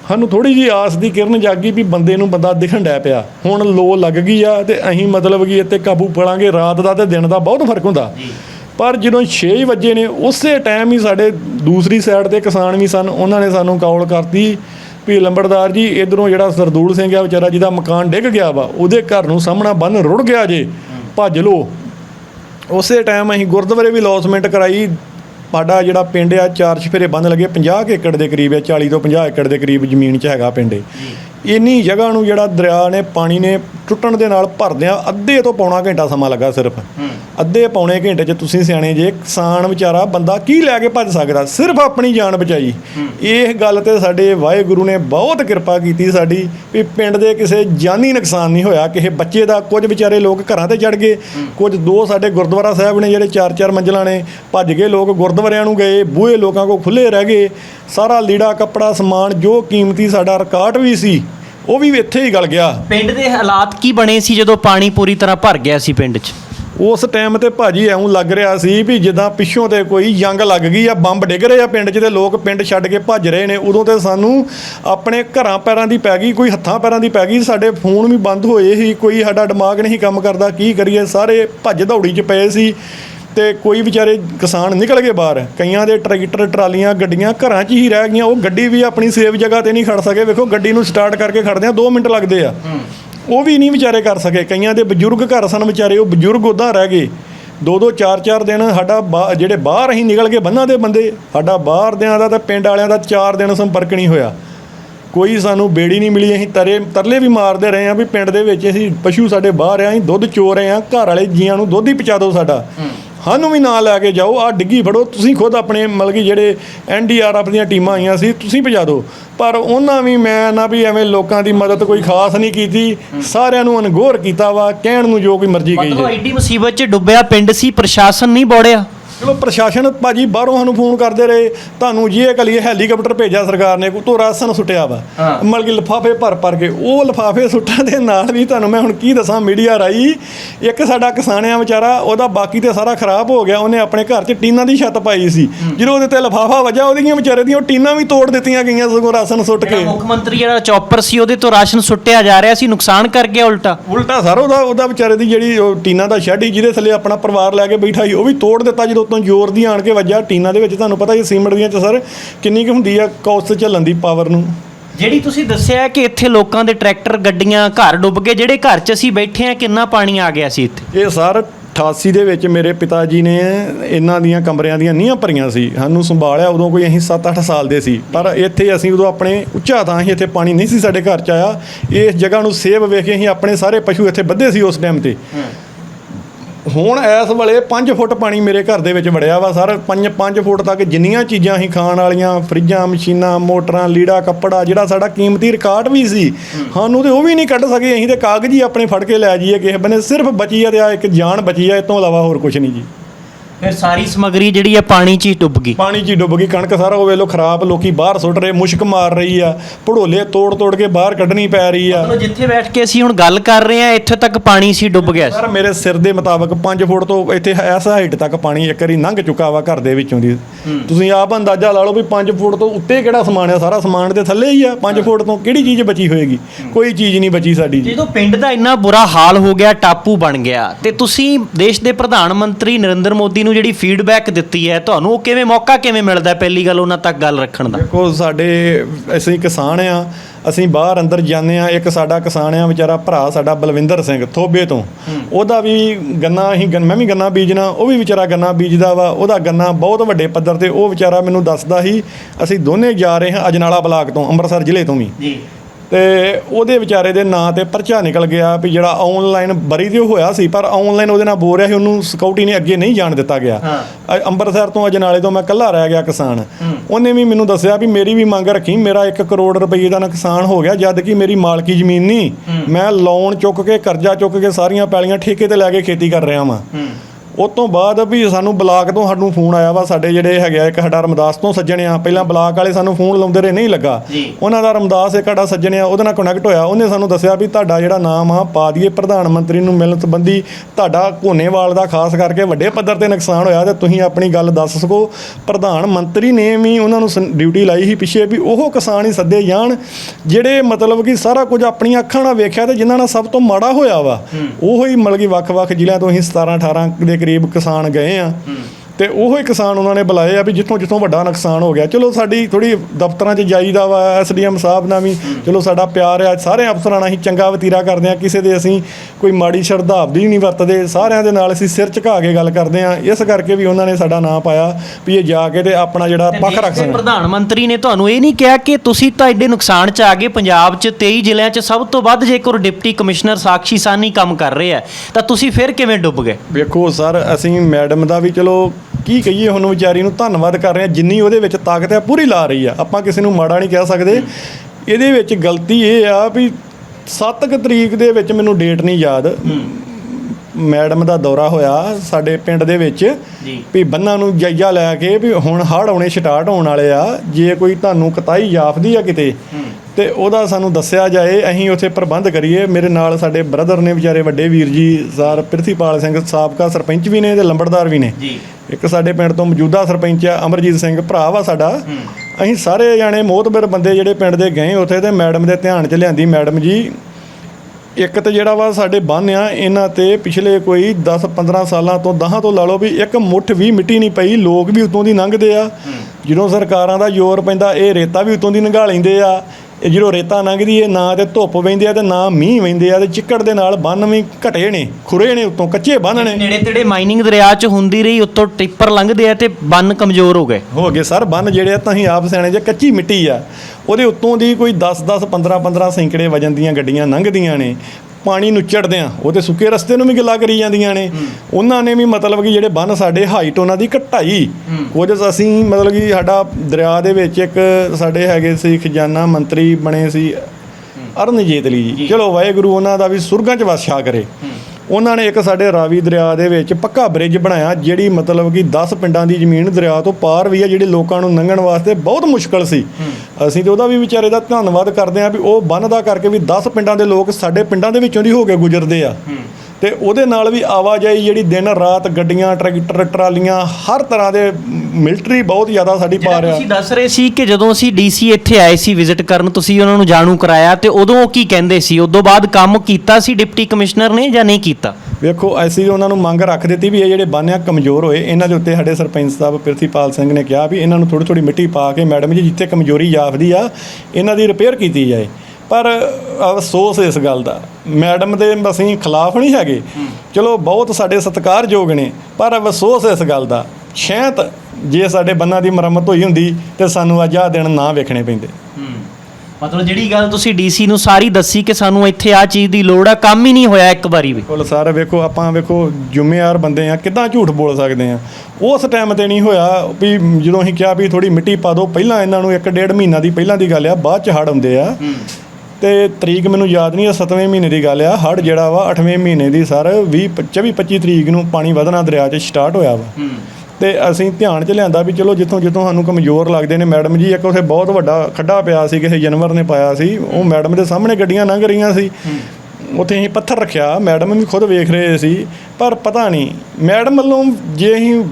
ਸਾਨੂੰ ਥੋੜੀ ਜੀ ਆਸ ਦੀ ਕਿਰਨ ਜਾਗੀ ਵੀ ਬੰਦੇ ਨੂੰ ਬੰਦਾ ਦਿਖਣ ਡੈ ਪਿਆ। ਹੁਣ ਲੋ ਲੱਗ ਗਈ ਆ ਤੇ ਅਸੀਂ ਮਤਲਬ ਕਿ ਇੱਥੇ ਕਾਬੂ ਪੜਾਂਗੇ ਰਾਤ ਦਾ ਤੇ ਦਿਨ ਦਾ ਬਹੁਤ ਫ਼ਰਕ ਹੁੰਦਾ। ਪਰ ਜਦੋਂ 6 ਵਜੇ ਨੇ ਉਸੇ ਟਾਈਮ ਹੀ ਸਾਡੇ ਦੂਸਰੀ ਸਾਈਡ ਤੇ ਕਿਸਾਨ ਵੀ ਸਨ। ਉਹਨਾਂ ਨੇ ਸਾਨੂੰ ਕਾਲ ਕਰਤੀ ਵੀ ਲੰਬੜਦਾਰ ਜੀ ਇਧਰੋਂ ਜਿਹੜਾ ਸਰਦੂਲ ਸਿੰਘ ਆ ਵਿਚਾਰਾ ਜਿਹਦਾ ਮਕਾਨ ਡਿੱਗ ਗਿਆ ਵਾ ਉਹਦੇ ਘਰ ਨੂੰ ਸਾਹਮਣਾ ਬੰਨ ਰੁੜ ਗਿਆ ਜੇ। ਭੱਜ ਲੋ ਉਸੇ ਟਾਈਮ ਅਸੀਂ ਗੁਰਦੁਆਰੇ ਵੀ ਲੌਸਮੈਂਟ ਕਰਾਈ ਸਾਡਾ ਜਿਹੜਾ ਪਿੰਡ ਆ ਚਾਰ ਛਫੇਰੇ ਬੰਦ ਲੱਗੇ 50 ਕੁ ਏਕੜ ਦੇ ਕਰੀਬ ਆ 40 ਤੋਂ 50 ਏਕੜ ਦੇ ਕਰੀਬ ਜ਼ਮੀਨ 'ਚ ਹੈਗਾ ਪਿੰਡ। ਇੰਨੀ ਜਗ੍ਹਾ ਨੂੰ ਜਿਹੜਾ ਦਰਿਆ ਨੇ ਪਾਣੀ ਨੇ ਟੁੱਟਣ ਦੇ ਨਾਲ ਭਰਦਿਆਂ ਅੱਧੇ ਤੋਂ ਪੌਣਾ ਘੰਟਾ ਸਮਾਂ ਲੱਗਾ ਸਿਰਫ। ਅੱਧੇ ਪੌਣੇ ਘੰਟੇ 'ਚ ਤੁਸੀਂ ਸਿਆਣੇ ਜੇ ਕਿਸਾਨ ਵਿਚਾਰਾ ਬੰਦਾ ਕੀ ਲੈ ਕੇ ਭੱਜ ਸਕਦਾ? ਸਿਰਫ ਆਪਣੀ ਜਾਨ ਬਚਾਈ। ਇਹ ਗੱਲ ਤੇ ਸਾਡੇ ਵਾਹਿਗੁਰੂ ਨੇ ਬਹੁਤ ਕਿਰਪਾ ਕੀਤੀ ਸਾਡੀ ਵੀ ਪਿੰਡ ਦੇ ਕਿਸੇ ਜਾਨੀ ਨੁਕਸਾਨ ਨਹੀਂ ਹੋਇਆ। ਕਿਸੇ ਬੱਚੇ ਦਾ ਕੁਝ ਵਿਚਾਰੇ ਲੋਕ ਘਰਾਂ ਤੇ ਚੜ ਗਏ। ਕੁਝ ਦੋ ਸਾਡੇ ਗੁਰਦੁਆਰਾ ਸਾਹਿਬ ਨੇ ਜਿਹੜੇ ਚਾਰ ਚਾਰ ਮੰਜ਼ਲਾਂ ਨੇ ਭੱਜ ਗਏ ਲੋਕ ਗੁਰਦੁਆਰਿਆਂ ਨੂੰ ਗਏ ਬੂਹੇ ਲੋਕਾਂ ਕੋ ਖੁੱਲੇ ਰਹਿ ਗਏ। ਸਾਰਾ ਲੀੜਾ ਕੱਪੜਾ ਸਮਾਨ ਜੋ ਕੀਮਤੀ ਸਾਡਾ ਰਿਕਾਰਡ ਵੀ ਸੀ ਉਹ ਵੀ ਇੱਥੇ ਹੀ ਗਲ ਗਿਆ। ਪਿੰਡ ਦੇ ਹਾਲਾਤ ਕੀ ਬਣੇ ਸੀ ਜਦੋਂ ਪਾਣੀ ਪੂਰੀ ਤਰ੍ਹਾਂ ਭਰ ਗਿਆ ਸੀ ਪਿੰਡ 'ਚ? ਉਸ ਟਾਈਮ ਤੇ ਭਾਜੀ ਐਉਂ ਲੱਗ ਰਿਹਾ ਸੀ ਵੀ ਜਿੱਦਾਂ ਪਿੱਛੋਂ ਤੇ ਕੋਈ ਜੰਗ ਲੱਗ ਗਈ ਆ ਬੰਬ ਡਿੱਗ ਰਹੇ ਆ ਪਿੰਡ 'ਚ ਤੇ ਲੋਕ ਪਿੰਡ ਛੱਡ ਕੇ ਭੱਜ ਰਹੇ ਨੇ। ਉਦੋਂ ਤੇ ਸਾਨੂੰ ਆਪਣੇ ਘਰਾਂ ਪੈਰਾਂ ਦੀ ਪੈ ਗਈ ਕੋਈ ਹੱਥਾਂ ਪੈਰਾਂ ਦੀ ਪੈ ਗਈ। ਸਾਡੇ ਫੋਨ ਵੀ ਬੰਦ ਹੋਏ ਸੀ ਕੋਈ ਸਾਡਾ ਦਿਮਾਗ ਨਹੀਂ ਕੰਮ ਕਰਦਾ ਕੀ ਕਰੀਏ? ਸਾਰੇ ਭੱਜ ਦੌੜੀ 'ਚ ਪਏ ਸੀ। ਤੇ ਕੋਈ ਵਿਚਾਰੇ ਕਿਸਾਨ ਨਿਕਲ ਗਏ ਬਾਹਰ। ਕਈਆਂ ਦੇ ਟਰੈਕਟਰ ਟਰਾਲੀਆਂ ਗੱਡੀਆਂ ਘਰਾਂ 'ਚ ਹੀ ਰਹਿ ਗਈਆਂ। ਉਹ ਗੱਡੀ ਵੀ ਆਪਣੀ ਸੇਫ ਜਗ੍ਹਾ ਤੇ ਨਹੀਂ ਖੜ ਸਕੇ। ਵੇਖੋ ਗੱਡੀ ਨੂੰ ਸਟਾਰਟ ਕਰਕੇ ਖੜਦੇ ਆ 2 ਮਿੰਟ ਲੱਗਦੇ ਆ। ਉਹ ਵੀ ਨਹੀਂ ਵਿਚਾਰੇ ਕਰ ਸਕੇ। ਕਈਆਂ ਦੇ ਬਜ਼ੁਰਗ ਘਰ ਸਨ ਵਿਚਾਰੇ ਉਹ ਬਜ਼ੁਰਗ ਉੱਦਾਂ ਰਹਿ ਗਏ। ਦੋ ਦੋ ਚਾਰ ਚਾਰ ਦਿਨ ਸਾਡਾ ਜਿਹੜੇ ਬਾਹਰ ਅਸੀਂ ਨਿਕਲ ਕੇ ਬੰਨਾਂ ਦੇ ਬੰਦੇ ਸਾਡਾ ਬਾਹਰ ਦਿਆਂ ਦਾ ਤੇ ਪਿੰਡ ਵਾਲਿਆਂ ਦਾ ਚਾਰ ਦਿਨ ਸੰਪਰਕ ਨਹੀਂ ਹੋਇਆ। ਕੋਈ ਸਾਨੂੰ ਬੇੜੀ ਨਹੀਂ ਮਿਲੀ। ਅਸੀਂ ਤਰੇ ਤਰਲੇ ਵੀ ਮਾਰਦੇ ਰਹੇ ਆ ਵੀ ਪਿੰਡ ਦੇ ਵਿੱਚ ਅਸੀਂ ਪਸ਼ੂ ਸਾਡੇ ਬਾਹਰ ਆ ਅਸੀਂ ਦੁੱਧ ਚੋ ਰਹੇ ਆ ਘਰ ਵਾਲੇ ਜੀਆਂ ਨੂੰ ਦੁੱਧ ਹੀ ਪਹੁੰਚਾ ਦਿਓ ਸਾਡਾ। ਸਾਨੂੰ ਵੀ ਨਾਲ ਲੈ ਕੇ ਜਾਓ ਆ ਡਿੱਗੀ ਫੜੋ ਤੁਸੀਂ ਖੁਦ ਆਪਣੇ ਮਤਲਬ ਕਿ ਜਿਹੜੇ ਐਨਡੀਆਰਐਫ ਦੀਆਂ ਟੀਮਾਂ ਆਈਆਂ ਸੀ ਤੁਸੀਂ ਪਹੁੰਚਾ ਦਿਓ। ਪਰ ਉਹਨਾਂ ਵੀ ਮੈਂ ਨਾ ਵੀ ਐਵੇਂ ਲੋਕਾਂ ਦੀ ਮਦਦ ਕੋਈ ਖਾਸ ਨਹੀਂ ਕੀਤੀ ਸਾਰਿਆਂ ਨੂੰ ਅਨਗੋਰ ਕੀਤਾ ਵਾ ਕਹਿਣ ਨੂੰ ਜੋ ਕੋਈ ਮਰਜ਼ੀ ਕਹੀ ਮਤਲਬ ਜਾਏ। ਐਡੀ ਮੁਸੀਬਤ 'ਚ ਡੁੱਬਿਆ ਪਿੰਡ ਸੀ ਪ੍ਰਸ਼ਾਸਨ ਨਹੀਂ ਬੋੜਿਆ? ਚਲੋ ਪ੍ਰਸ਼ਾਸਨ ਭਾਜੀ ਬਾਹਰੋਂ ਸਾਨੂੰ ਫੋਨ ਕਰਦੇ ਰਹੇ ਤੁਹਾਨੂੰ ਜੀ ਇਹ ਕਲੀਏ ਹੈਲੀਕਾਪਟਰ ਭੇਜਿਆ ਸਰਕਾਰ ਨੇ ਕੋ ਰਾਸ਼ਨ ਸੁੱਟਿਆ ਵਾ। ਮਤਲਬ ਕਿ ਲਿਫਾਫੇ ਭਰ ਭਰ ਕੇ ਉਹ ਲਿਫਾਫੇ ਸੁੱਟਣ ਦੇ ਨਾਲ ਵੀ ਤੁਹਾਨੂੰ ਮੈਂ ਹੁਣ ਕੀ ਦੱਸਾਂ ਮੀਡੀਆ ਰਾਈ ਇੱਕ ਸਾਡਾ ਕਿਸਾਨ ਆ ਵਿਚਾਰਾ ਉਹਦਾ ਬਾਕੀ ਤੇ ਸਾਰਾ ਖਰਾਬ ਹੋ ਗਿਆ ਉਹਨੇ ਆਪਣੇ ਘਰ 'ਚ ਟੀਨਾਂ ਦੀ ਛੱਤ ਪਾਈ ਸੀ। ਜਦੋਂ ਉਹਦੇ ਤੇ ਲਿਫਾਫਾ ਵੱਜਾ ਉਹਦੀਆਂ ਵਿਚਾਰੇ ਦੀਆਂ ਟੀਨਾਂ ਵੀ ਤੋੜ ਦਿੱਤੀਆਂ ਗਈਆਂ ਸਗੋਂ ਰਾਸ਼ਨ ਸੁੱਟ ਕੇ। ਮੁੱਖ ਮੰਤਰੀ ਜਿਹੜਾ ਚੌਪਰ ਸੀ ਉਹਦੇ ਤੋਂ ਰਾਸ਼ਨ ਸੁੱਟਿਆ ਜਾ ਰਿਹਾ ਸੀ ਨੁਕਸਾਨ ਕਰ ਗਿਆ ਉਲਟਾ? ਉਲਟਾ ਸਰ ਉਹਦਾ ਉਹਦਾ ਵਿਚਾਰੇ ਦੀ ਜਿਹੜੀ ਉਹ ਟੀਨਾਂ ਦਾ ਸ਼ੈੱਡ ਸੀ ਜਿਹਦੇ ਥੱਲੇ ਆਪਣਾ ਪਰਿਵਾਰ ਲੈ ਕੇ ਬੈਠਾ ਸੀ ਉਹ ਵੀ ਤੋੜ ਦਿੱਤਾ ਜਦੋਂ ਉਤੋਂ ਜ਼ੋਰ ਦੀ ਆਣ ਕੇ ਵੱਜਾ। ਟੀਨਾਂ ਦੇ ਵਿੱਚ ਤੁਹਾਨੂੰ ਪਤਾ ਹੀ ਸੀਮਿੰਟ ਦੀਆਂ ਚ ਸਰ ਕਿੰਨੀ ਕੁ ਹੁੰਦੀ ਆ ਕੌਸਟ ਚੱਲਣ ਦੀ ਪਾਵਰ ਨੂੰ? ਜਿਹੜੀ ਤੁਸੀਂ ਦੱਸਿਆ ਕਿ ਇੱਥੇ ਲੋਕਾਂ ਦੇ ਟਰੈਕਟਰ ਗੱਡੀਆਂ ਘਰ ਡੁੱਬ ਗਏ ਜਿਹੜੇ ਘਰ 'ਚ ਅਸੀਂ ਬੈਠੇ ਆ ਕਿੰਨਾ ਪਾਣੀ ਆ ਗਿਆ ਸੀ ਇੱਥੇ? ਇਹ ਸਰ 88 ਦੇ ਵਿੱਚ ਮੇਰੇ ਪਿਤਾ ਜੀ ਨੇ ਇਹਨਾਂ ਦੀਆਂ ਕਮਰਿਆਂ ਦੀਆਂ ਨੀਹਾਂ ਭਰੀਆਂ ਸੀ। ਸਾਨੂੰ ਸੰਭਾਲਿਆ ਉਦੋਂ ਕੋਈ ਅਸੀਂ 7-8 ਸਾਲ ਦੇ ਸੀ। ਪਰ ਇੱਥੇ ਅਸੀਂ ਉਦੋਂ ਆਪਣੇ ਉੱਚਾ ਥਾਂ ਸੀ ਇੱਥੇ ਪਾਣੀ ਨਹੀਂ ਸੀ ਸਾਡੇ ਘਰ ਚ ਆਇਆ। ਇਸ ਜਗ੍ਹਾ ਨੂੰ ਸੇਵ ਵੇਖ ਕੇ ਅਸੀਂ ਆਪਣੇ ਸਾਰੇ ਪਸ਼ੂ ਇੱਥੇ ਬੱਧੇ ਸੀ ਉਸ ਟਾਈਮ ਤੇ। ਹੁਣ ਇਸ ਵੇਲੇ 5 ਫੁੱਟ ਪਾਣੀ ਮੇਰੇ ਘਰ ਦੇ ਵਿੱਚ ਵੜਿਆ ਵਾ ਸਰ। 5 5 ਫੁੱਟ ਤੱਕ ਜਿੰਨੀਆਂ ਚੀਜ਼ਾਂ ਅਸੀਂ ਖਾਣ ਵਾਲੀਆਂ, ਫਰਿੱਜਾਂ, ਮਸ਼ੀਨਾਂ, ਮੋਟਰਾਂ, ਲੀੜਾ, ਕੱਪੜਾ, ਜਿਹੜਾ ਸਾਡਾ ਕੀਮਤੀ ਰਿਕਾਰਡ ਵੀ ਸੀ, ਸਾਨੂੰ ਤੇ ਉਹ ਵੀ ਨਹੀਂ ਕੱਢ ਸਕੇ। ਅਸੀਂ ਤੇ ਕਾਗਜ਼ ਹੀ ਆਪਣੇ ਫੜ ਕੇ ਲੈ ਜਾਈਏ ਕਿਸੇ ਬੰਨੇ ਸਿਰਫ ਬਚੀ ਆ ਤੇ ਆ ਇੱਕ ਜਾਨ ਬਚੀ ਆ, ਇਸ ਤੋਂ ਇਲਾਵਾ ਹੋਰ ਕੁਝ ਨਹੀਂ ਜੀ। ਫਿਰ ਸਾਰੀ ਸਮਗਰੀ ਜਿਹੜੀ ਹੈ ਪਾਣੀ 'ਚ ਹੀ ਡੁੱਬ ਗਈ। ਪਾਣੀ 'ਚ ਹੀ ਡੁੱਬ ਗਈ ਕਣਕ ਸਾਰਾ ਉਹ ਵੇਲੋ ਖਰਾਬ ਲੋਕੀ ਬਾਹਰ ਸੁੱਟ ਰਹੇ ਮੁਸ਼ਕ ਮਾਰ ਰਹੀ ਆ ਭੜੋਲੇ ਤੋੜ ਤੋੜ ਕੇ ਬਾਹਰ ਕੱਢਣੀ ਪੈ ਰਹੀ ਆ। ਮਤਲਬ ਜਿੱਥੇ ਬੈਠ ਕੇ ਅਸੀਂ ਹੁਣ ਗੱਲ ਕਰ ਰਹੇ ਆ ਇੱਥੇ ਤੱਕ ਪਾਣੀ ਸੀ ਡੁੱਬ ਗਿਆ ਸੀ। ਸਰ ਮੇਰੇ ਸਿਰ ਦੇ ਮੁਤਾਬਕ 5 ਫੁੱਟ ਤੋਂ ਇੱਥੇ ਐਸ ਹਾਈਟ ਤੱਕ ਪਾਣੀ ਇੱਕ ਵਾਰੀ ਲੰਘ ਚੁੱਕਾ ਵਾ ਘਰ ਦੇ ਵਿੱਚੋਂ ਦੀ। ਤੁਸੀਂ ਆਪ ਅੰਦਾਜ਼ਾ ਲਾ ਲਓ ਵੀ 5 ਫੁੱਟ ਤੋਂ ਉੱਤੇ ਕਿਹੜਾ ਸਮਾਨ ਆ ਸਾਰਾ ਸਮਾਨ ਤੇ ਥੱਲੇ ਹੀ ਆ 5 ਫੁੱਟ ਤੋਂ ਕਿਹੜੀ ਚੀਜ਼ ਬਚੀ ਹੋਏਗੀ? ਕੋਈ ਚੀਜ਼ ਨਹੀਂ ਬਚੀ ਸਾਡੀ ਜੀ। ਜਦੋਂ ਪਿੰਡ ਦਾ ਇੰਨਾ ਬੁਰਾ ਹਾਲ ਹੋ ਗਿਆ ਟਾਪੂ ਬਣ ਗਿਆ ਤੇ ਤੁਸੀਂ ਦੇਸ਼ ਦੇ ਪ੍ਰਧਾਨ ਮੰਤਰੀ ਨਰਿੰਦਰ ਮੋਦੀ ਨੂੰ ਜਿਹੜੀ ਫੀਡਬੈਕ ਦਿੱਤੀ ਹੈ ਤੁਹਾਨੂੰ ਉਹ ਕਿਵੇਂ ਮੌਕਾ ਕਿਵੇਂ ਮਿਲਦਾ ਹੈ ਪਹਿਲੀ ਗੱਲ ਉਹਨਾਂ ਤੱਕ ਗੱਲ ਰੱਖਣ ਦਾ? ਦੇਖੋ ਸਾਡੇ ਅਸੀਂ ਕਿਸਾਨ ਆ ਅਸੀਂ ਬਾਹਰ ਅੰਦਰ ਜਾਂਦੇ ਆ ਇੱਕ ਸਾਡਾ ਕਿਸਾਨ ਆ ਵਿਚਾਰਾ ਭਰਾ ਸਾਡਾ ਬਲਵਿੰਦਰ ਸਿੰਘ ਥੋਬੇ ਤੋਂ। ਉਹਦਾ ਵੀ ਗੰਨਾ ਅਸੀਂ ਗੰਨ- ਮੈਂ ਵੀ ਗੰਨਾ ਬੀਜਣਾ ਉਹ ਵੀ ਵਿਚਾਰਾ ਗੰਨਾ ਬੀਜਦਾ ਵਾ ਉਹਦਾ ਗੰਨਾ ਬਹੁਤ ਵੱਡੇ ਪੱਧਰ ਤੇ ਉਹ ਵਿਚਾਰਾ ਮੈਨੂੰ ਦੱਸਦਾ ਸੀ ਅਸੀਂ ਦੋਨੇ ਜਾ ਰਹੇ ਹਾਂ ਅਜਨਾਲਾ ਬਲਾਕ ਤੋਂ ਅੰਮ੍ਰਿਤਸਰ ਜ਼ਿਲ੍ਹੇ ਤੋਂ ਵੀ। ਜੀ। ਤੇ ਉਹਦੇ ਵਿਚਾਰੇ ਦੇ ਨਾਂ ਤੇ ਪਰਚਾ ਨਿਕਲ ਗਿਆ ਵੀ ਜਿਹੜਾ ਆਨਲਾਈਨ ਬਰੀ ਤੇ ਹੋਇਆ ਸੀ ਪਰ ਆਨਲਾਈਨ ਉਹਦੇ ਨਾਲ ਬੋਲ ਰਿਹਾ ਸੀ ਉਹਨੂੰ ਸਿਕਿਉਰਿਟੀ ਨੇ ਅੱਗੇ ਨਹੀਂ ਜਾਣ ਦਿੱਤਾ ਗਿਆ। ਅੰਮ੍ਰਿਤਸਰ ਤੋਂ ਅਜਨਾਲੇ ਤੋਂ ਮੈਂ ਇਕੱਲਾ ਰਹਿ ਗਿਆ ਕਿਸਾਨ। ਉਹਨੇ ਵੀ ਮੈਨੂੰ ਦੱਸਿਆ ਵੀ ਮੇਰੀ ਵੀ ਮੰਗ ਰੱਖੀ ਮੇਰਾ 1 ਕਰੋੜ ਰੁਪਏ ਦਾ ਨੁਕਸਾਨ ਹੋ ਗਿਆ ਜਦ ਕਿ ਮੇਰੀ ਮਾਲਕੀ ਜ਼ਮੀਨ ਨਹੀਂ। ਮੈਂ ਲੋਨ ਚੁੱਕ ਕੇ ਕਰਜ਼ਾ ਚੁੱਕ ਕੇ ਸਾਰੀਆਂ ਪੈਲੀਆਂ ਠੇਕੇ ਤੇ ਲੈ ਕੇ ਖੇਤੀ ਕਰ ਰਿਹਾ ਵਾਂ। ਉਸ ਤੋਂ ਬਾਅਦ ਵੀ ਸਾਨੂੰ ਬਲਾਕ ਤੋਂ ਸਾਨੂੰ ਫੋਨ ਆਇਆ ਵਾ ਸਾਡੇ ਜਿਹੜੇ ਹੈਗੇ ਆ ਇੱਕ ਸਾਡਾ ਰਮਦਾਸ ਤੋਂ ਸੱਜਣ ਆ। ਪਹਿਲਾਂ ਬਲਾਕ ਵਾਲੇ ਸਾਨੂੰ ਫੋਨ ਲਾਉਂਦੇ ਰਹੇ ਨਹੀਂ ਲੱਗਾ। ਉਹਨਾਂ ਦਾ ਰਮਦਾਸ ਇੱਕ ਸਾਡਾ ਸੱਜਣ ਆ ਉਹਦੇ ਨਾਲ ਕਨੈਕਟ ਹੋਇਆ। ਉਹਨੇ ਸਾਨੂੰ ਦੱਸਿਆ ਵੀ ਤੁਹਾਡਾ ਜਿਹੜਾ ਨਾਮ ਆ ਪਾ ਦਈਏ ਪ੍ਰਧਾਨ ਮੰਤਰੀ ਨੂੰ ਮਿਲਣ ਸੰਬੰਧੀ। ਤੁਹਾਡਾ ਘੋਨੇਵਾਲ ਦਾ ਖਾਸ ਕਰਕੇ ਵੱਡੇ ਪੱਧਰ ਤੇ ਨੁਕਸਾਨ ਹੋਇਆ ਤੇ ਤੁਸੀਂ ਆਪਣੀ ਗੱਲ ਦੱਸ ਸਕੋ। ਪ੍ਰਧਾਨ ਮੰਤਰੀ ਨੇ ਵੀ ਉਹਨਾਂ ਨੂੰ ਡਿਊਟੀ ਲਾਈ ਸੀ ਪਿੱਛੇ ਵੀ ਉਹ ਕਿਸਾਨ ਹੀ ਸੱਦੇ ਜਾਣ ਜਿਹੜੇ ਮਤਲਬ ਕਿ ਸਾਰਾ ਕੁਝ ਆਪਣੀਆਂ ਅੱਖਾਂ ਨਾਲ ਵੇਖਿਆ ਤੇ ਜਿਨ੍ਹਾਂ ਨਾਲ ਸਭ ਤੋਂ ਮਾੜਾ ਹੋਇਆ ਵਾ। ਉਹੋ ਹੀ ਮਤਲਬ ਕਿ ਵੱਖ-ਵੱਖ ਜ਼ਿਲ੍ਹਿਆਂ ਤੋਂ ਅਸੀਂ 17 18 ਦੇ ਕਰੀਬ ਕਿਸਾਨ ਗਏ ਆ ਤੇ ਉਹੋ ਹੀ ਕਿਸਾਨ ਉਹਨਾਂ ਨੇ ਬੁਲਾਏ ਆ ਵੀ ਜਿੱਥੋਂ ਜਿੱਥੋਂ ਵੱਡਾ ਨੁਕਸਾਨ ਹੋ ਗਿਆ। ਚਲੋ ਸਾਡੀ ਥੋੜੀ ਦਫ਼ਤਰਾਂ 'ਚ ਜਾਈਦਾ ਵਾ ਐਸਡੀਐਮ ਸਾਹਿਬ ਨਾਲ ਵੀ ਚਲੋ ਸਾਡਾ ਪਿਆਰ ਆ ਸਾਰੇ ਅਫਸਰਾਂ ਨਾਲ ਅਸੀਂ ਚੰਗਾ ਵਤੀਰਾ ਕਰਦੇ ਆ ਕਿਸੇ ਦੇ ਅਸੀਂ ਕੋਈ ਮਾੜੀ ਸ਼ਰਧਾਵਦੀ ਨਹੀਂ ਵਰਤਦੇ ਸਾਰਿਆਂ ਦੇ ਨਾਲ ਅਸੀਂ ਸਿਰ ਝੁਕਾ ਕੇ ਗੱਲ ਕਰਦੇ ਆ। ਇਸ ਕਰਕੇ ਵੀ ਉਹਨਾਂ ਨੇ ਸਾਡਾ ਨਾਮ ਪਾਇਆ ਵੀ ਇਹ ਜਾ ਕੇ ਤੇ ਆਪਣਾ ਜਿਹੜਾ ਪੱਖ ਰੱਖ ਸਕਣ। ਪ੍ਰਧਾਨ ਮੰਤਰੀ ਨੇ ਤੁਹਾਨੂੰ ਇਹ ਨਹੀਂ ਕਿਹਾ ਕਿ ਤੁਸੀਂ ਤਾਂ ਐਡੇ ਨੁਕਸਾਨ ਚ ਆ ਗਏ ਪੰਜਾਬ ਚ 23 ਜ਼ਿਲ੍ਹਿਆਂ ਚ ਸਭ ਤੋਂ ਵੱਧ ਜੇਕਰ ਡਿਪਟੀ ਕਮਿਸ਼ਨਰ ਸਾਕਸ਼ੀ ਸਾਨੀ ਕੰਮ ਕਰ ਰਹੇ ਆ ਤਾਂ ਤੁਸੀਂ ਫਿਰ ਕਿਵੇਂ ਡੁੱਬ ਗਏ? ਵੇਖੋ ਸਰ ਅਸੀਂ ਮੈਡਮ ਦਾ ਵੀ ਚਲੋ ਕੀ ਕਹੀਏ ਹੁਣ ਵਿਚਾਰੀ ਨੂੰ ਧੰਨਵਾਦ ਕਰ ਰਹੇ ਹਾਂ ਜਿੰਨੀ ਉਹਦੇ ਵਿੱਚ ਤਾਕਤ ਹੈ ਪੂਰੀ ਲਾ ਰਹੀ ਆ। ਆਪਾਂ ਕਿਸੇ ਨੂੰ ਮਾੜਾ ਨਹੀਂ ਕਹਿ ਸਕਦੇ। ਇਹਦੇ ਵਿੱਚ ਗਲਤੀ ਇਹ ਆ ਵੀ 7 ਤਰੀਕ ਦੇ ਵਿੱਚ ਮੈਨੂੰ ਡੇਟ ਨਹੀਂ ਯਾਦ। ਮੈਡਮ ਦਾ ਦੌਰਾ ਹੋਇਆ ਸਾਡੇ ਪਿੰਡ ਦੇ ਵਿੱਚ। ਜੀ। ਵੀ ਬੰਨਾਂ ਨੂੰ ਜਾਇਜ਼ਾ ਲੈ ਕੇ ਵੀ ਹੁਣ ਹੜ੍ਹ ਆਉਣੇ ਸਟਾਰਟ ਹੋਣ ਵਾਲੇ ਆ। ਜੇ ਕੋਈ ਤੁਹਾਨੂੰ ਕਤਾਈ ਜਾਪਦੀ ਆ ਕਿਤੇ ਤੇ ਉਹਦਾ ਸਾਨੂੰ ਦੱਸਿਆ ਜਾਏ ਅਸੀਂ ਉੱਥੇ ਪ੍ਰਬੰਧ ਕਰੀਏ। ਮੇਰੇ ਨਾਲ ਸਾਡੇ ਬ੍ਰਦਰ ਨੇ ਵਿਚਾਰੇ ਵੱਡੇ ਵੀਰ ਜੀ ਸਰ ਪ੍ਰਿਥੀਪਾਲ ਸਿੰਘ ਸਾਬਕਾ ਸਰਪੰਚ ਵੀ ਨੇ ਤੇ ਲੰਬੜਦਾਰ ਵੀ ਨੇ। ਜੀ। ਇੱਕ ਸਾਡੇ ਪਿੰਡ ਤੋਂ ਮੌਜੂਦਾ ਸਰਪੰਚ ਆ ਅਮਰਜੀਤ ਸਿੰਘ ਭਰਾ ਵਾ ਸਾਡਾ। ਅਸੀਂ ਸਾਰੇ ਜਾਣੇ ਮੋਹਤਬਰ ਬੰਦੇ ਜਿਹੜੇ ਪਿੰਡ ਦੇ ਗਏ ਉੱਥੇ ਤੇ ਮੈਡਮ ਦੇ ਧਿਆਨ 'ਚ ਲਿਆਂਦੀ ਮੈਡਮ ਜੀ। ਇੱਕ ਤੇ ਜਿਹੜਾ ਵਾ ਸਾਡੇ ਬੰਨ ਆ ਇਹਨਾਂ ਤੇ ਪਿਛਲੇ ਕੋਈ 10 15 ਸਾਲਾਂ ਤੋਂ 10 ਤੋਂ ਲਾ ਲਓ ਵੀ ਇੱਕ ਮੁੱਠ ਵੀ ਮਿੱਟੀ ਨਹੀਂ ਪਈ ਲੋਕ ਵੀ ਉਤੋਂ ਦੀ ਲੰਘਦੇ ਆ। ਜਦੋਂ ਸਰਕਾਰਾਂ ਦਾ ਜ਼ੋਰ ਪੈਂਦਾ ਇਹ ਰੇਤਾ ਵੀ ਉਤੋਂ ਦੀ ਲੰਘਾ ਲੈਂਦੇ ਆ। ਇਹ ਜਦੋਂ ਰੇਤਾ ਲੰਘਦੀ ਏ ਨਾ ਤੇ ਧੁੱਪ ਵੈਂਦੇ ਆ ਤੇ ਨਾ ਮੀਂਹ ਵੈਂਦੇ ਆ ਤੇ ਚਿੱਕੜ ਦੇ ਨਾਲ ਬੰਨ ਵੀ ਘਟੇ ਨੇ ਖੁਰੇ ਨੇ ਉਤੋਂ ਕੱਚੇ ਬੰਨ ਨੇ। ਨੇੜੇ ਤੇੜੇ ਮਾਈਨਿੰਗ ਦਰਿਆ ਚ ਹੁੰਦੀ ਰਹੀ ਉੱਤੋਂ ਟਿੱਪਰ ਲੰਘਦੇ ਆ ਤੇ ਬੰਨ ਕਮਜ਼ੋਰ ਹੋ ਗਏ। ਹੋ ਗਏ ਸਰ ਬੰਨ ਜਿਹੜੇ ਆ ਤੁਸੀਂ ਆਪ ਸਿਆਣੇ ਜੇ ਕੱਚੀ ਮਿੱਟੀ ਆ। ਉਹਦੇ ਉੱਤੋਂ ਦੀ ਕੋਈ 10 10 15 15 ਸੈਂਕੜੇ ਵਜਨ ਦੀਆਂ ਗੱਡੀਆਂ ਲੰਘਦੀਆਂ ਨੇ। ਪਾਣੀ ਨੂੰ ਚੜਦੇ ਆ ਉਹ ਤੇ ਸੁੱਕੇ ਰਸਤੇ ਨੂੰ ਵੀ ਗਿੱਲਾ ਕਰੀ ਜਾਂਦੀਆਂ ਨੇ। ਉਹਨਾਂ ਨੇ ਵੀ ਮਤਲਬ ਕਿ ਜਿਹੜੇ ਬੰਨ ਸਾਡੇ ਹਾਈਟ ਉਹਨਾਂ ਦੀ ਘਟਾਈ। ਕੁਝ ਅਸੀਂ ਮਤਲਬ ਕਿ ਸਾਡਾ ਦਰਿਆ ਦੇ ਵਿੱਚ ਇੱਕ ਸਾਡੇ ਹੈਗੇ ਸੀ ਖਜ਼ਾਨਾ ਮੰਤਰੀ ਬਣੇ ਸੀ ਅਰਨ ਜੇਤਲੀ ਜੀ। ਚਲੋ ਵਾਹਿਗੁਰੂ ਉਹਨਾਂ ਦਾ ਵੀ ਸੁਰਗਾਂ 'ਚ ਵਸਿਆ ਕਰੇ। ਉਹਨਾਂ ਨੇ ਇੱਕ ਸਾਡੇ ਰਾਵੀ ਦਰਿਆ ਦੇ ਵਿੱਚ ਪੱਕਾ ਬ੍ਰਿਜ ਬਣਾਇਆ ਜਿਹੜੀ ਮਤਲਬ ਕਿ 10 ਪਿੰਡਾਂ ਦੀ ਜ਼ਮੀਨ ਦਰਿਆ ਤੋਂ ਪਾਰ ਵੀ ਆ ਜਿਹੜੀ ਲੋਕਾਂ ਨੂੰ ਲੰਘਣ ਵਾਸਤੇ ਬਹੁਤ ਮੁਸ਼ਕਲ ਸੀ। ਅਸੀਂ ਤੇ ਉਹਦਾ ਵੀ ਵਿਚਾਰੇ ਦਾ ਧੰਨਵਾਦ ਕਰਦੇ ਹਾਂ ਵੀ ਉਹ ਬੰਨ ਦਾ ਕਰਕੇ ਵੀ 10 ਪਿੰਡਾਂ ਦੇ ਲੋਕ ਸਾਡੇ ਪਿੰਡਾਂ ਦੇ ਵਿੱਚੋਂ ਦੀ ਹੋ ਕੇ ਗੁਜ਼ਰਦੇ ਆ। ਤੇ ਉਹਦੇ ਨਾਲ ਵੀ ਆਵਾਜਾਈ ਜਿਹੜੀ ਦਿਨ ਰਾਤ ਗੱਡੀਆਂ ਟਰੈਕਟਰ ਟਰਾਲੀਆਂ ਹਰ ਤਰ੍ਹਾਂ ਦੇ ਮਿਲਟਰੀ ਬਹੁਤ ਜ਼ਿਆਦਾ ਸਾਡੀ ਪਾ ਰਿਹਾ ਤੁਸੀਂ ਦੱਸ ਰਹੇ ਸੀ ਕਿ ਜਦੋਂ ਅਸੀਂ ਡੀਸੀ ਇੱਥੇ ਆਏ ਸੀ ਵਿਜ਼ਿਟ ਕਰਨ ਤੁਸੀਂ ਉਹਨਾਂ ਨੂੰ ਜਾਣੂ ਕਰਾਇਆ ਤੇ ਉਦੋਂ ਉਹ ਕੀ ਕਹਿੰਦੇ ਸੀ? ਉਦੋਂ ਬਾਅਦ ਕੰਮ ਕੀਤਾ ਸੀ ਡਿਪਟੀ ਕਮਿਸ਼ਨਰ ਨੇ ਜਾਂ ਨਹੀਂ ਕੀਤਾ? ਵੇਖੋ ਅਸੀਂ ਉਹਨਾਂ ਨੂੰ ਮੰਗ ਰੱਖ ਦਿੱਤੀ ਵੀ ਇਹ ਜਿਹੜੇ ਬੰਨ ਆ ਕਮਜ਼ੋਰ ਹੋਏ ਇਹਨਾਂ ਦੇ ਉੱਤੇ ਸਾਡੇ ਸਰਪੰਚ ਸਾਹਿਬ ਪ੍ਰਿਥੀਪਾਲ ਸਿੰਘ ਨੇ ਕਿਹਾ ਵੀ ਇਹਨਾਂ ਨੂੰ ਥੋੜੀ ਥੋੜੀ ਮਿੱਟੀ ਪਾ ਕੇ ਮੈਡਮ ਜੀ ਜਿੱਥੇ ਕਮਜ਼ੋਰੀ ਜਾਪਦੀ ਆ ਇਹਨਾਂ ਦੀ ਰਿਪੇਅਰ ਕੀਤੀ ਜਾਏ। ਪਰ ਅਫਸੋਸ ਇਸ ਗੱਲ ਦਾ। ਮੈਡਮ ਦੇ ਅਸੀਂ ਖਿਲਾਫ ਨਹੀਂ ਹੈਗੇ। ਚਲੋ ਬਹੁਤ ਸਾਡੇ ਸਤਿਕਾਰਯੋਗ ਨੇ ਪਰ ਅਫਸੋਸ ਇਸ ਗੱਲ ਦਾ। ਸ਼ਾਇਦ ਜੇ ਸਾਡੇ ਬੰਨਾਂ ਦੀ ਮੁਰੰਮਤ ਹੋਈ ਹੁੰਦੀ ਤੇ ਸਾਨੂੰ ਅੱਜ ਆਹ ਦਿਨ ਨਾ ਵੇਖਣੇ ਪੈਂਦੇ। ਮਤਲਬ ਜਿਹੜੀ ਗੱਲ ਤੁਸੀਂ ਡੀਸੀ ਨੂੰ ਸਾਰੀ ਦੱਸੀ ਕਿ ਸਾਨੂੰ ਇੱਥੇ ਆ ਚੀਜ਼ ਦੀ ਲੋੜ ਆ ਕੰਮ ਹੀ ਨਹੀਂ ਹੋਇਆ ਇੱਕ ਵਾਰੀ ਵੀ। ਕੋਲ ਸਰ ਵੇਖੋ ਆਪਾਂ ਵੇਖੋ ਜ਼ਿੰਮੇਵਾਰ ਬੰਦੇ ਆ ਕਿੱਦਾਂ ਝੂਠ ਬੋਲ ਸਕਦੇ ਆ। ਉਸ ਟਾਈਮ ਤੇ ਨਹੀਂ ਹੋਇਆ ਵੀ ਜਦੋਂ ਅਸੀਂ ਕਿਹਾ ਵੀ ਥੋੜੀ ਮਿੱਟੀ ਪਾ ਦਿਓ ਪਹਿਲਾਂ ਇਹਨਾਂ ਨੂੰ ਇੱਕ ਡੇਢ ਮਹੀਨਾ ਦੀ ਪਹਿਲਾਂ ਦੀ ਗੱਲ ਆ ਬਾਅਦ ਚ ਹੜ ਹੁੰਦੇ ਆ। ਤੇ ਤਰੀਕ ਮੈਨੂੰ ਯਾਦ ਨਹੀਂ ਆ 7ਵੇਂ ਮਹੀਨੇ ਦੀ ਗੱਲ ਆ। ਹੜ ਜਿਹੜਾ ਵਾ 8ਵੇਂ ਮਹੀਨੇ ਦੀ ਸਰ 20 24 25 ਤਰੀਕ ਨੂੰ ਪਾਣੀ ਵਧਣਾ ਦਰਿਆ 'ਚ ਸਟਾਰਟ ਹੋਇਆ ਵਾ। ਤੇ ਅਸੀਂ ਧਿਆਨ 'ਚ ਲਿਆਂਦਾ ਵੀ ਚਲੋ ਜਿੱਥੋਂ ਜਿੱਥੋਂ ਸਾਨੂੰ ਕਮਜ਼ੋਰ ਲੱਗਦੇ ਨੇ ਮੈਡਮ ਜੀ ਇੱਕ ਉਥੇ ਬਹੁਤ ਵੱਡਾ ਖੱਡਾ ਪਿਆ ਸੀ ਕਿਸੇ ਜਾਨਵਰ ਨੇ ਪਾਇਆ ਸੀ ਉਹ ਮੈਡਮ ਦੇ ਸਾਹਮਣੇ ਗੱਡੀਆਂ ਲੰਘ ਰਹੀਆਂ ਸੀ। ਉੱਥੇ ਅਸੀਂ ਪੱਥਰ ਰੱਖਿਆ ਮੈਡਮ ਵੀ ਖੁਦ ਵੇਖ ਰਹੇ ਸੀ ਪਰ ਪਤਾ ਨਹੀਂ ਮੈਡਮ ਵੱਲੋਂ ਜੇ ਅਸੀਂ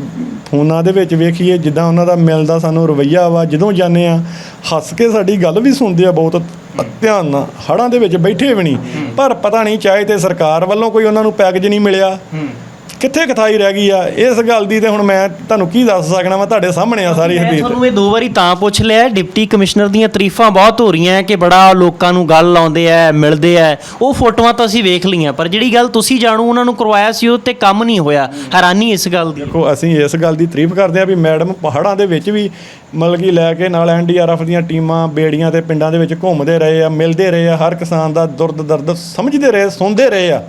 ਫੋਨਾਂ ਦੇ ਵਿੱਚ ਵੇਖੀਏ ਜਿੱਦਾਂ ਉਹਨਾਂ ਦਾ ਮਿਲਦਾ ਸਾਨੂੰ ਰਵਈਆ ਵਾ ਜਦੋਂ ਜਾਂਦੇ ਆ ਹੱਸ ਕੇ ਸਾਡੀ ਗੱਲ ਵੀ ਸੁਣਦੇ ਆ ਬਹੁਤ ਧਿਆਨ ਨਾਲ ਹੜਾਂ ਦੇ ਵਿੱਚ ਬੈਠੇ ਵੀ ਨਹੀਂ। ਪਰ ਪਤਾ ਨਹੀਂ ਚਾਹੇ ਤੇ ਸਰਕਾਰ ਵੱਲੋਂ ਕੋਈ ਉਹਨਾਂ ਨੂੰ ਪੈਕੇਜ ਨਹੀਂ ਮਿਲਿਆ। ਕਿੱਥੇ ਕਥਾਈ ਰਹਿ ਗਈ ਆ? ਇਸ ਗੱਲ ਦੀ ਤੇ ਹੁਣ ਮੈਂ ਤੁਹਾਨੂੰ ਕੀ ਦੱਸ ਸਕਣਾ? ਮੈਂ ਤੁਹਾਡੇ ਸਾਹਮਣੇ ਆ ਸਾਰੀ ਮੈਂ ਹਕੀਕਤ ਤੁਹਾਨੂੰ ਇਹ ਦੋ ਵਾਰੀ ਤਾਂ ਪੁੱਛ ਲਿਆ ਡਿਪਟੀ ਕਮਿਸ਼ਨਰ ਦੀਆਂ ਤਾਰੀਫਾਂ ਬਹੁਤ ਹੋ ਰਹੀਆਂ ਹੈ ਕਿ ਬੜਾ ਲੋਕਾਂ ਨੂੰ ਗੱਲ ਲਾਉਂਦੇ ਆ ਮਿਲਦੇ ਆ। ਉਹ ਫੋਟੋਆਂ ਤਾਂ ਅਸੀਂ ਵੇਖ ਲਈਆਂ ਪਰ ਜਿਹੜੀ ਗੱਲ ਤੁਸੀਂ ਜਾਣੂ ਉਹਨਾਂ ਨੂੰ ਕਰਵਾਇਆ ਸੀ ਉਹ ਤੇ ਕੰਮ ਨਹੀਂ ਹੋਇਆ। ਹੈਰਾਨੀ ਇਸ ਗੱਲ ਦੀ। ਦੇਖੋ ਅਸੀਂ ਇਸ ਗੱਲ ਦੀ ਤਾਰੀਫ ਕਰਦੇ ਹਾਂ ਵੀ ਮੈਡਮ ਪਹਾੜਾਂ ਦੇ ਵਿੱਚ ਵੀ ਮਤਲਬ ਕਿ ਲੈ ਕੇ ਨਾਲ ਐਨਡੀਆਰਐਫ ਦੀਆਂ ਟੀਮਾਂ ਬੇੜੀਆਂ ਤੇ ਪਿੰਡਾਂ ਦੇ ਵਿੱਚ ਘੁੰਮਦੇ ਰਹੇ ਆ ਮਿਲਦੇ ਰਹੇ ਆ ਹਰ ਕਿਸਾਨ ਦਾ ਦੁਰਦ ਦਰਦ ਸਮਝਦੇ ਰਹੇ ਸੁਣਦੇ ਰਹੇ ਆ।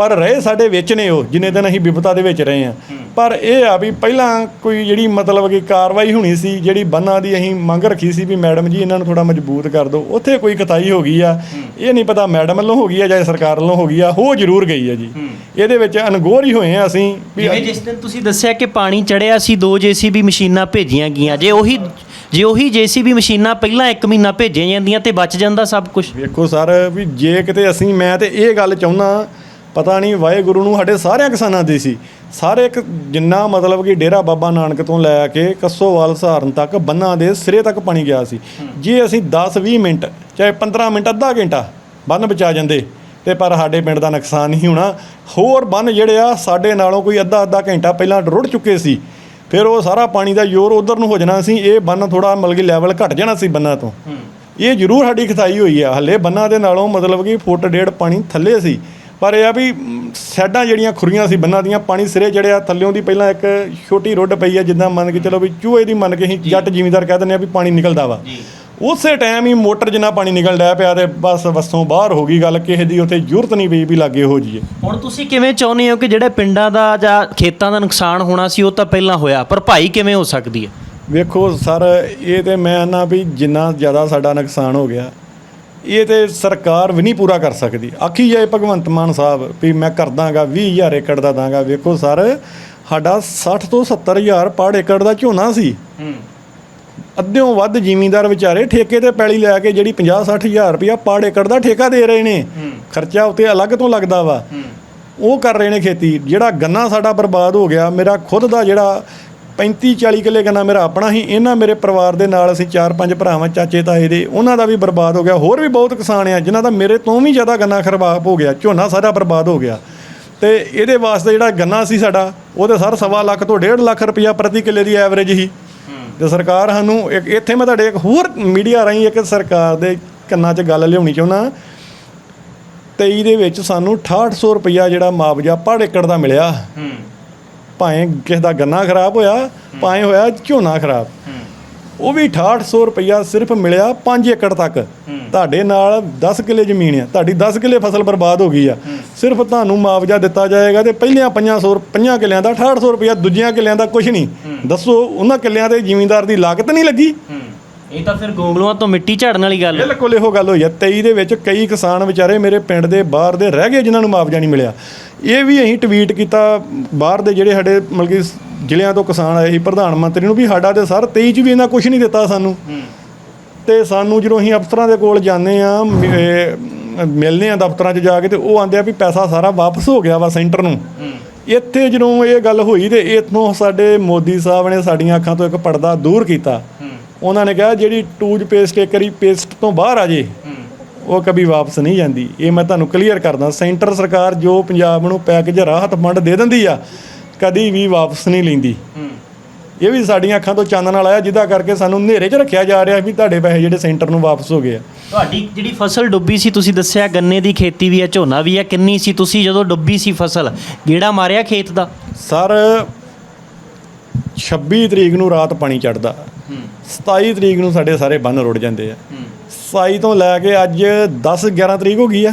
ਪਰ ਰਹੇ ਸਾਡੇ ਵਿੱਚ ਨੇ ਉਹ ਜਿੰਨੇ ਦਿਨ ਅਸੀਂ ਵਿਪਤਾ ਦੇ ਵਿੱਚ ਰਹੇ ਆ ਪਰ ਇਹ ਆ ਵੀ ਪਹਿਲਾਂ ਕੋਈ ਜਿਹੜੀ ਮਤਲਬ ਕਿ ਕਾਰਵਾਈ ਹੋਣੀ ਸੀ ਜਿਹੜੀ ਬੰਨਾਂ ਦੀ ਅਸੀਂ ਮੰਗ ਰੱਖੀ ਸੀ ਵੀ ਮੈਡਮ ਜੀ ਇਹਨਾਂ ਨੂੰ ਥੋੜਾ ਮਜ਼ਬੂਤ ਕਰ ਦਿਓ ਉੱਥੇ ਕੋਈ ਕਤਾਈ ਹੋ ਗਈ ਆ। ਇਹ ਨਹੀਂ ਪਤਾ ਮੈਡਮ ਵੱਲੋਂ ਹੋ ਗਈ ਆ ਜਾਂ ਸਰਕਾਰ ਵੱਲੋਂ ਹੋ ਗਈ ਆ ਹੋ ਜ਼ਰੂਰ ਗਈ ਆ ਜੀ। ਇਹਦੇ ਵਿੱਚ ਅਨਗੋਰ ਹੀ ਹੋਏ ਆ ਅਸੀਂ ਵੀ ਜਿਵੇਂ ਜਿਸ ਦਿਨ ਤੁਸੀਂ ਦੱਸਿਆ ਕਿ ਪਾਣੀ ਚੜਿਆ ਸੀ ਦੋ ਜੀਸੀਬੀ ਮਸ਼ੀਨਾਂ ਭੇਜੀਆਂ ਗਈਆਂ ਜੇ ਉਹੀ ਜੇ ਉਹੀ ਜੀਸੀਬੀ ਮਸ਼ੀਨਾਂ ਪਹਿਲਾਂ 1 ਮਹੀਨਾ ਭੇਜੀਆਂ ਜਾਂਦੀਆਂ ਤੇ ਬਚ ਜਾਂਦਾ ਸਭ ਕੁਝ ਵੇਖੋ ਸਰ ਵੀ ਜੇ ਕਿਤੇ ਅਸੀਂ ਮੈਂ ਤੇ ਇਹ ਗੱਲ ਚਾਹੁੰਦਾ ਪਤਾ ਨਹੀਂ ਵਾਹਿਗੁਰੂ ਨੂੰ ਸਾਡੇ ਸਾਰਿਆਂ ਕਿਸਾਨਾਂ ਦੀ ਸੀ। ਸਾਰੇ ਇੱਕ ਜਿੰਨਾ ਮਤਲਬ ਕਿ ਡੇਰਾ ਬਾਬਾ ਨਾਨਕ ਤੋਂ ਲੈ ਕੇ ਕੱਸੋਵਾਲ ਸਹਾਰਨ ਤੱਕ ਬੰਨਾਂ ਦੇ ਸਿਰੇ ਤੱਕ ਪਾਣੀ ਗਿਆ ਸੀ। ਜੇ ਅਸੀਂ 10-20 ਮਿੰਟ ਚਾਹੇ 15 ਮਿੰਟ ਅੱਧਾ ਘੰਟਾ ਬੰਨ ਬਚਾ ਜਾਂਦੇ ਤੇ ਪਰ ਸਾਡੇ ਪਿੰਡ ਦਾ ਨੁਕਸਾਨ ਨਹੀਂ ਹੋਣਾ। ਹੋਰ ਬੰਨ ਜਿਹੜੇ ਆ ਸਾਡੇ ਨਾਲੋਂ ਕੋਈ ਅੱਧਾ ਅੱਧਾ ਘੰਟਾ ਪਹਿਲਾਂ ਰੁੜ ਚੁੱਕੇ ਸੀ। ਫਿਰ ਉਹ ਸਾਰਾ ਪਾਣੀ ਦਾ ਜ਼ੋਰ ਉਧਰ ਨੂੰ ਹੋ ਜਾਣਾ ਸੀ। ਇਹ ਬੰਨ ਥੋੜਾ ਮਤਲਬ ਕਿ ਲੈਵਲ ਘਟ ਜਾਣਾ ਸੀ ਬੰਨਾਂ ਤੋਂ। ਇਹ ਜ਼ਰੂਰ ਸਾਡੀ ਖਤਾਈ ਹੋਈ ਆ। ਹੱਲੇ ਬੰਨਾਂ ਦੇ ਨਾਲੋਂ ਮਤਲਬ ਕਿ ਫੁੱਟ ਡੇਢ ਪਾਣੀ ਥੱਲੇ ਸੀ। ਪਰ ਇਹ ਆ ਵੀ ਸਾਈਡਾਂ ਜਿਹੜੀਆਂ ਖੁਰੀਆਂ ਸੀ ਬੰਨਾਂ ਦੀਆਂ ਪਾਣੀ ਸਿਰੇ ਚੜਿਆ ਥੱਲਿਓਂ ਦੀ ਪਹਿਲਾਂ ਇੱਕ ਛੋਟੀ ਰੁੱਡ ਪਈ ਆ ਜਿੱਦਾਂ ਮੰਨ ਕੇ ਚਲੋ ਵੀ ਚੂਹੇ ਦੀ ਮੰਨ ਕੇ ਅਸੀਂ ਜੱਟ ਜ਼ਿਮੀਂਦਾਰ ਕਹਿ ਦਿੰਦੇ ਆ ਵੀ ਪਾਣੀ ਨਿਕਲਦਾ ਵਾ। ਉਸੇ ਟਾਈਮ ਹੀ ਮੋਟਰ ਜਿੰਨਾ ਪਾਣੀ ਨਿਕਲ ਡਿਆ ਪਿਆ ਤੇ ਬਸ ਵਸੋਂ ਬਾਹਰ ਹੋ ਗਈ ਗੱਲ ਕਿਸੇ ਦੀ ਉੱਥੇ ਜ਼ਰੂਰਤ ਨਹੀਂ ਪਈ ਵੀ ਲਾਗੇ ਹੋ ਜੀਏ ਹੁਣ ਤੁਸੀਂ ਕਿਵੇਂ ਚਾਹੁੰਦੇ ਹੋ ਕਿ ਜਿਹੜੇ ਪਿੰਡਾਂ ਦਾ ਜਾਂ ਖੇਤਾਂ ਦਾ ਨੁਕਸਾਨ ਹੋਣਾ ਸੀ ਉਹ ਤਾਂ ਪਹਿਲਾਂ ਹੋਇਆ ਪਰ ਭਾਈ ਕਿਵੇਂ ਹੋ ਸਕਦੀ ਹੈ? ਵੇਖੋ ਸਰ ਇਹ ਤੇ ਮੈਂ ਨਾ ਵੀ ਜਿੰਨਾ ਜ਼ਿਆਦਾ ਸਾਡਾ ਨੁਕਸਾਨ ਹੋ ਗਿਆ ਇਹ ਤੇ ਸਰਕਾਰ ਵੀ ਨਹੀਂ ਪੂਰਾ ਕਰ ਸਕਦੀ। ਆਖੀ ਜਾਏ ਭਗਵੰਤ ਮਾਨ ਸਾਹਿਬ ਵੀ ਮੈਂ ਕਰ ਦਾਂਗਾ 20000 ਏਕੜ ਦਾ ਦਾਂਗਾ। ਵੇਖੋ ਸਰ ਸਾਡਾ 60 ਤੋਂ 70000 ਪੜ ਏਕੜ ਦਾ ਝੋਨਾ ਸੀ। ਅੱਧਿਓਂ ਵੱਧ ਜ਼ਿਮੀਂਦਾਰ ਵਿਚਾਰੇ ਠੇਕੇ ਤੇ ਪੈਲੀ ਲੈ ਕੇ ਜਿਹੜੀ 50 60000 ਰੁਪਇਆ ਪੜ ਏਕੜ ਦਾ ਠੇਕਾ ਦੇ ਰਹੇ ਨੇ। ਖਰਚਾ ਉੱਤੇ ਅਲੱਗ ਤੋਂ ਲੱਗਦਾ ਵਾ। ਉਹ ਕਰ ਰਹੇ ਨੇ ਖੇਤੀ। ਜਿਹੜਾ ਗੰਨਾ ਸਾਡਾ ਬਰਬਾਦ ਹੋ ਗਿਆ ਮੇਰਾ ਖੁਦ ਦਾ ਜਿਹੜਾ 35 40 ਕਿੱਲੇ ਗੰਨਾ ਮੇਰਾ ਆਪਣਾ ਹੀ ਇਹਨਾਂ ਮੇਰੇ ਪਰਿਵਾਰ ਦੇ ਨਾਲ ਅਸੀਂ ਚਾਰ ਪੰਜ ਭਰਾਵਾਂ, ਚਾਚੇ ਤਾਏ ਦੇ, ਉਹਨਾਂ ਦਾ ਵੀ ਬਰਬਾਦ ਹੋ ਗਿਆ, ਹੋਰ ਵੀ ਬਹੁਤ ਕਿਸਾਨ ਆ, ਜਿਨ੍ਹਾਂ ਦਾ ਮੇਰੇ ਤੋਂ ਵੀ ਜ਼ਿਆਦਾ ਗੰਨਾ ਖਰਾਬ ਹੋ ਗਿਆ, ਝੋਨਾ ਸਾਰਾ ਬਰਬਾਦ ਹੋ ਗਿਆ। ਤੇ ਇਹਦੇ ਵਾਸਤੇ ਜਿਹੜਾ ਗੰਨਾ ਸੀ ਸਾਡਾ, ਉਹ ਤੇ ਸਰ ਸਵਾ ਲੱਖ ਤੋਂ 1.5 ਲੱਖ ਰੁਪਇਆ ਪ੍ਰਤੀ ਕਿੱਲੇ ਦੀ ਐਵਰੇਜ ਹੀ ਤੇ ਸਰਕਾਰ ਸਾਨੂੰ ਇੱਕ, ਇੱਥੇ ਮੈਂ ਤੁਹਾਡੇ ਇੱਕ ਹੋਰ ਮੀਡੀਆ ਰਾਹੀਂ ਇੱਕ ਸਰਕਾਰ ਦੇ ਕੰਨਾਂ 'ਚ ਗੱਲ ਲਿਆਉਣੀ ਚਾਹੁੰਦਾ। 23 ਦੇ ਵਿੱਚ ਸਾਨੂੰ 6800 ਰੁਪਇਆ ਜਿਹੜਾ ਮੁਆਵਜ਼ਾ ਪੜ ਏਕੜ ਦਾ ਮਿਲਿਆ। ਭਾਵੇਂ ਕਿਸੇ ਦਾ ਗੰਨਾ ਖਰਾਬ ਹੋਇਆ ਭਾਵੇਂ ਹੋਇਆ ਝੋਨਾ ਖਰਾਬ। ਉਹ ਵੀ 6800 ਰੁਪਇਆ ਸਿਰਫ ਮਿਲਿਆ 5 ਏਕੜ ਤੱਕ। ਤੁਹਾਡੇ ਨਾਲ 10 ਕਿੱਲੇ ਜ਼ਮੀਨ ਆ। ਤੁਹਾਡੀ 10 ਕਿੱਲੇ ਫਸਲ ਬਰਬਾਦ ਹੋ ਗਈ ਆ। ਸਿਰਫ ਤੁਹਾਨੂੰ ਮੁਆਵਜ਼ਾ ਦਿੱਤਾ ਜਾਏਗਾ ਤੇ ਪਹਿਲਿਆਂ 500 5 ਕਿੱਲਿਆਂ ਦਾ 6800 ਰੁਪਇਆ ਦੂਜਿਆਂ ਕਿੱਲਿਆਂ ਦਾ ਕੁਝ ਨਹੀਂ। ਦੱਸੋ ਉਹਨਾਂ ਕਿੱਲਿਆਂ ਤੇ ਜ਼ਿਮੀਂਦਾਰ ਦੀ ਲਾਗਤ ਨਹੀਂ ਲੱਗੀ। ਇਹ ਤਾਂ ਫਿਰ ਗੋਂਗਲੂਆਂ ਤੋਂ ਮਿੱਟੀ ਝਾੜਨ ਵਾਲੀ ਗੱਲ ਹੈ ਬਿਲਕੁਲ ਇਹੋ ਗੱਲ ਹੋਈ ਆ। 23 ਦੇ ਵਿੱਚ ਕਈ ਕਿਸਾਨ ਵਿਚਾਰੇ ਮੇਰੇ ਪਿੰਡ ਦੇ ਬਾਹਰ ਦੇ ਰਹਿ ਗਏ ਜਿਨ੍ਹਾਂ ਨੂੰ ਮੁਆਵਜ਼ਾ ਨਹੀਂ ਮਿਲਿਆ। ਇਹ ਵੀ ਅਸੀਂ ਟਵੀਟ ਕੀਤਾ ਬਾਹਰ ਦੇ ਜਿਹੜੇ ਸਾਡੇ ਮਤਲਬ ਕਿ ਜ਼ਿਲ੍ਹਿਆਂ ਤੋਂ ਕਿਸਾਨ ਆਏ ਸੀ ਪ੍ਰਧਾਨ ਮੰਤਰੀ ਨੂੰ ਵੀ ਸਾਡਾ ਤੇ ਸਰ 23 ਚ ਵੀ ਇਹਨਾਂ ਕੁਝ ਨਹੀਂ ਦਿੱਤਾ ਸਾਨੂੰ। ਤੇ ਸਾਨੂੰ ਜਦੋਂ ਅਸੀਂ ਅਫਸਰਾਂ ਦੇ ਕੋਲ ਜਾਂਦੇ ਆ ਮਿਲਨੇ ਆ ਦਫ਼ਤਰਾਂ 'ਚ ਜਾ ਕੇ ਤੇ ਉਹ ਆਂਦੇ ਆ ਵੀ ਪੈਸਾ ਸਾਰਾ ਵਾਪਸ ਹੋ ਗਿਆ ਵਾ ਸੈਂਟਰ ਨੂੰ। ਇੱਥੇ ਜਦੋਂ ਇਹ ਗੱਲ ਹੋਈ ਤੇ ਇਥੋਂ ਸਾਡੇ ਮੋਦੀ ਸਾਹਿਬ ਨੇ ਸਾਡੀਆਂ ਅੱਖਾਂ ਤੋਂ ਇੱਕ ਪਰਦਾ ਦੂਰ ਕੀਤਾ। ਉਹਨਾਂ ਨੇ ਕਿਹਾ ਜਿਹੜੀ ਟੂਜ ਪੇਸਟ ਇੱਕ ਵਾਰੀ ਪੇਸਟ ਤੋਂ ਬਾਹਰ ਆ ਜੇ ਉਹ ਕਦੀ ਵਾਪਸ ਨਹੀਂ ਜਾਂਦੀ। ਇਹ ਮੈਂ ਤੁਹਾਨੂੰ ਕਲੀਅਰ ਕਰਦਾ ਸੈਂਟਰ ਸਰਕਾਰ ਜੋ ਪੰਜਾਬ ਨੂੰ ਪੈਕੇਜ ਰਾਹਤ ਫੰਡ ਦੇ ਦਿੰਦੀ ਆ ਕਦੀ ਵੀ ਵਾਪਸ ਨਹੀਂ ਲੈਂਦੀ। ਇਹ ਵੀ ਸਾਡੀਆਂ ਅੱਖਾਂ ਤੋਂ ਚਾਨਣ ਨਾਲ ਆਇਆ ਜਿਹਦਾ ਕਰਕੇ ਸਾਨੂੰ ਹਨੇਰੇ 'ਚ ਰੱਖਿਆ ਜਾ ਰਿਹਾ ਵੀ ਤੁਹਾਡੇ ਪੈਸੇ ਜਿਹੜੇ ਸੈਂਟਰ ਨੂੰ ਵਾਪਸ ਹੋ ਗਏ ਆ। ਤੁਹਾਡੀ ਜਿਹੜੀ ਫਸਲ ਡੁੱਬੀ ਸੀ ਤੁਸੀਂ ਦੱਸਿਆ ਗੰਨੇ ਦੀ ਖੇਤੀ ਵੀ ਹੈ ਝੋਨਾ ਵੀ ਹੈ ਕਿੰਨੀ ਸੀ ਤੁਸੀਂ ਜਦੋਂ ਡੁੱਬੀ ਸੀ ਫਸਲ ਗੇੜਾ ਮਾਰਿਆ ਖੇਤ ਦਾ? ਸਰ 26 ਤਰੀਕ ਨੂੰ ਰਾਤ ਪਾਣੀ ਚੜਦਾ 27 ਤਰੀਕ ਨੂੰ ਸਾਡੇ ਸਾਰੇ ਬੰਨ ਰੁੜ ਜਾਂਦੇ ਆ। 27 ਤੋਂ ਲੈ ਕੇ ਅੱਜ 10 11 ਤਰੀਕ ਹੋ ਗਈ ਆ।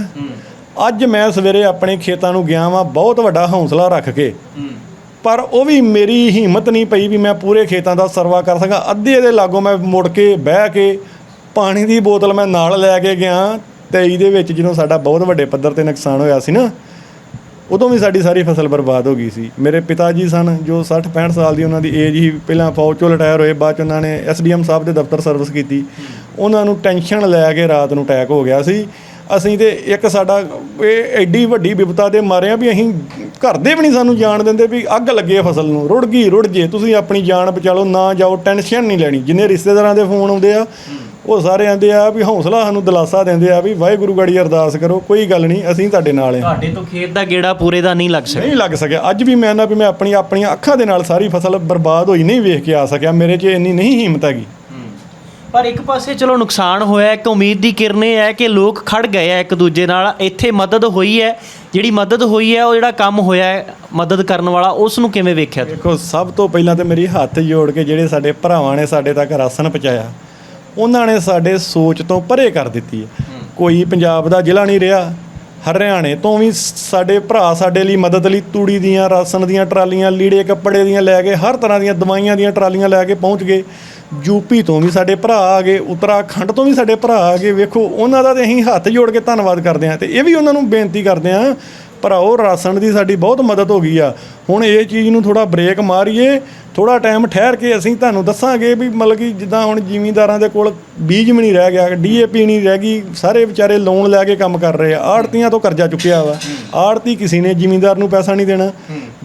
ਅੱਜ ਮੈਂ ਸਵੇਰੇ ਆਪਣੇ ਖੇਤਾਂ ਨੂੰ ਗਿਆ ਵਾਂ ਬਹੁਤ ਵੱਡਾ ਹੌਸਲਾ ਰੱਖ ਕੇ। ਪਰ ਉਹ ਵੀ ਮੇਰੀ ਹਿੰਮਤ ਨਹੀਂ ਪਈ ਵੀ ਮੈਂ ਪੂਰੇ ਖੇਤਾਂ ਦਾ ਸਰਵਾ ਕਰ ਸਕਾਂ। ਅੱਧੇ ਦੇ ਲਾਗੋਂ ਮੈਂ ਮੁੜ ਕੇ ਬਹਿ ਕੇ ਪਾਣੀ ਦੀ ਬੋਤਲ ਮੈਂ ਨਾਲ ਲੈ ਕੇ ਗਿਆ। 23 ਦੇ ਵਿੱਚ ਜਦੋਂ ਸਾਡਾ ਬਹੁਤ ਵੱਡੇ ਪੱਧਰ ਤੇ ਨੁਕਸਾਨ ਹੋਇਆ ਸੀ ਨਾ ਉਦੋਂ ਵੀ ਸਾਡੀ ਸਾਰੀ ਫਸਲ ਬਰਬਾਦ ਹੋ ਗਈ ਸੀ। ਮੇਰੇ ਪਿਤਾ ਜੀ ਸਨ, ਜੋ 60 65 ਸਾਲ ਦੀ ਉਹਨਾਂ ਦੀ ਏਜ ਹੀ ਪਹਿਲਾਂ ਫੌਜ ਚੋਂ ਰਿਟਾਇਰ ਹੋਏ, ਬਾਅਦ ਚ ਉਹਨਾਂ ਨੇ ਐਸਡੀਐਮ ਸਾਹਿਬ ਦੇ ਦਫ਼ਤਰ ਸਰਵਿਸ ਕੀਤੀ। ਉਹਨਾਂ ਨੂੰ ਟੈਨਸ਼ਨ ਲੈ ਕੇ ਰਾਤ ਨੂੰ ਅਟੈਕ ਹੋ ਗਿਆ ਸੀ। ਅਸੀਂ ਤੇ ਇੱਕ ਸਾਡਾ ਇਹ ਐਡੀ ਵੱਡੀ ਵਿਪਤਾ ਦੇ ਮਾਰੇ ਆ ਵੀ ਅਸੀਂ ਘਰ ਦੇ ਵੀ ਨਹੀਂ ਸਾਨੂੰ ਜਾਣ ਦਿੰਦੇ ਵੀ ਅੱਗ ਲੱਗੇ ਫਸਲ ਨੂੰ। ਰੁੜ ਗਈ, ਰੁੜ ਜੇ। ਤੁਸੀਂ ਆਪਣੀ ਜਾਨ ਬਚਾ ਲਓ, ਨਾ ਜਾਓ ਟੈਨਸ਼ਨ ਨਹੀਂ ਲੈਣੀ। ਜਿੰਨੇ ਰਿਸ਼ਤੇਦਾਰਾਂ ਦੇ ਫੋਨ ਆਉਂਦੇ ਆ ਉਹ ਸਾਰੇ ਆਂਦੇ ਆ ਵੀ ਹੌਸਲਾ ਸਾਨੂੰ ਦਿਲਾਸਾ ਦਿੰਦੇ ਆ ਵੀ ਵਾਹਿਗੁਰੂ ਗੜੀ ਅਰਦਾਸ ਕਰੋ ਕੋਈ ਗੱਲ ਨਹੀਂ ਅਸੀਂ ਤੁਹਾਡੇ ਨਾਲ ਹਾਂ ਤੁਹਾਡੇ ਤੋਂ ਖੇਤ ਦਾ ਗੇੜਾ ਪੂਰੇ ਦਾ ਨਹੀਂ ਲੱਗ ਸਕਿਆ। ਨਹੀਂ ਲੱਗ ਸਕਿਆ। ਅੱਜ ਵੀ ਮੈਂ ਨਾ ਵੀ ਮੈਂ ਆਪਣੀ ਆਪਣੀਆਂ ਅੱਖਾਂ ਦੇ ਨਾਲ ਸਾਰੀ ਫਸਲ ਬਰਬਾਦ ਹੋਈ ਨਹੀਂ ਵੇਖ ਕੇ ਆ ਸਕਿਆ। ਮੇਰੇ 'ਚ ਇੰਨੀ ਨਹੀਂ ਹਿੰਮਤ ਹੈਗੀ। ਪਰ ਇੱਕ ਪਾਸੇ ਚਲੋ ਨੁਕਸਾਨ ਹੋਇਆ ਇੱਕ ਉਮੀਦ ਦੀ ਕਿਰਨ ਇਹ ਹੈ ਕਿ ਲੋਕ ਖੜ ਗਏ ਆ ਇੱਕ ਦੂਜੇ ਨਾਲ। ਇੱਥੇ ਮਦਦ ਹੋਈ ਹੈ। ਜਿਹੜੀ ਮਦਦ ਹੋਈ ਹੈ ਉਹ ਜਿਹੜਾ ਕੰਮ ਹੋਇਆ ਹੈ ਮਦਦ ਕਰਨ ਵਾਲਾ ਉਸ ਨੂੰ ਕਿਵੇਂ ਵੇਖਿਆ ਤੁਸੀਂ? ਦੇਖੋ ਸਭ ਤੋਂ ਪਹਿਲਾਂ ਤੇ ਮੇਰੀ ਹੱਥ ਜੋੜ ਕੇ ਜਿਹੜੇ ਸਾਡੇ ਭਰਾਵਾਂ ਨੇ ਸਾਡੇ ਤੱਕ ਰਾਸ਼ਨ ਪਹੁੰਚਾਇਆ ਉਹਨਾਂ ਨੇ ਸਾਡੇ ਸੋਚ ਤੋਂ ਪਰੇ ਕਰ ਦਿੱਤੀ ਹੈ। ਕੋਈ ਪੰਜਾਬ ਦਾ ਜ਼ਿਲ੍ਹਾ ਨਹੀਂ ਰਿਹਾ ਹਰਿਆਣੇ ਤੋਂ ਵੀ ਸਾਡੇ ਭਰਾ ਸਾਡੇ ਲਈ ਮਦਦ ਲਈ ਤੂੜੀ ਦੀਆਂ ਰਾਸ਼ਨ ਦੀਆਂ ਟਰਾਲੀਆਂ ਲੀੜੇ ਕੱਪੜੇ ਦੀਆਂ ਲੈ ਕੇ ਹਰ ਤਰ੍ਹਾਂ ਦੀਆਂ ਦਵਾਈਆਂ ਦੀਆਂ ਟਰਾਲੀਆਂ ਲੈ ਕੇ ਪਹੁੰਚ ਗਏ। ਯੂਪੀ ਤੋਂ ਵੀ ਸਾਡੇ ਭਰਾ ਆ ਗਏ ਉੱਤਰਾਖੰਡ ਤੋਂ ਵੀ ਸਾਡੇ ਭਰਾ ਆ ਗਏ। ਵੇਖੋ ਉਹਨਾਂ ਦਾ ਤੇ ਅਸੀਂ ਹੱਥ ਜੋੜ ਕੇ ਧੰਨਵਾਦ ਕਰਦੇ ਹਾਂ ਤੇ ਇਹ ਵੀ ਉਹਨਾਂ ਨੂੰ ਬੇਨਤੀ ਕਰਦੇ ਹਾਂ ਭਰਾਓ ਰਾਸ਼ਨ ਦੀ ਸਾਡੀ ਬਹੁਤ ਮਦਦ ਹੋ ਗਈ ਆ। ਹੁਣ ਇਹ ਚੀਜ਼ ਨੂੰ ਥੋੜਾ ਬ੍ਰੇਕ ਮਾਰੀਏ ਥੋੜਾ ਟਾਈਮ ਠਹਿਰ ਕੇ ਅਸੀਂ ਤੁਹਾਨੂੰ ਦੱਸਾਂਗੇ ਵੀ ਮਤਲਬ ਕਿ ਜਿੱਦਾਂ ਹੁਣ ਜ਼ਿਮੀਂਦਾਰਾਂ ਦੇ ਕੋਲ ਬੀਜ ਵੀ ਨਹੀਂ ਰਹਿ ਗਿਆ ਡੀਏਪੀ ਨਹੀਂ ਰਹਿ ਗਈ, ਸਾਰੇ ਵਿਚਾਰੇ ਲੋਨ ਲੈ ਕੇ ਕੰਮ ਕਰ ਰਹੇ ਆ। ਆੜਤੀਆਂ ਤੋਂ ਕਰਜ਼ਾ ਚੁੱਕਿਆ ਵਾ। ਆੜਤੀ ਕਿਸੇ ਨੇ ਜ਼ਿਮੀਂਦਾਰ ਨੂੰ ਪੈਸਾ ਨਹੀਂ ਦੇਣਾ।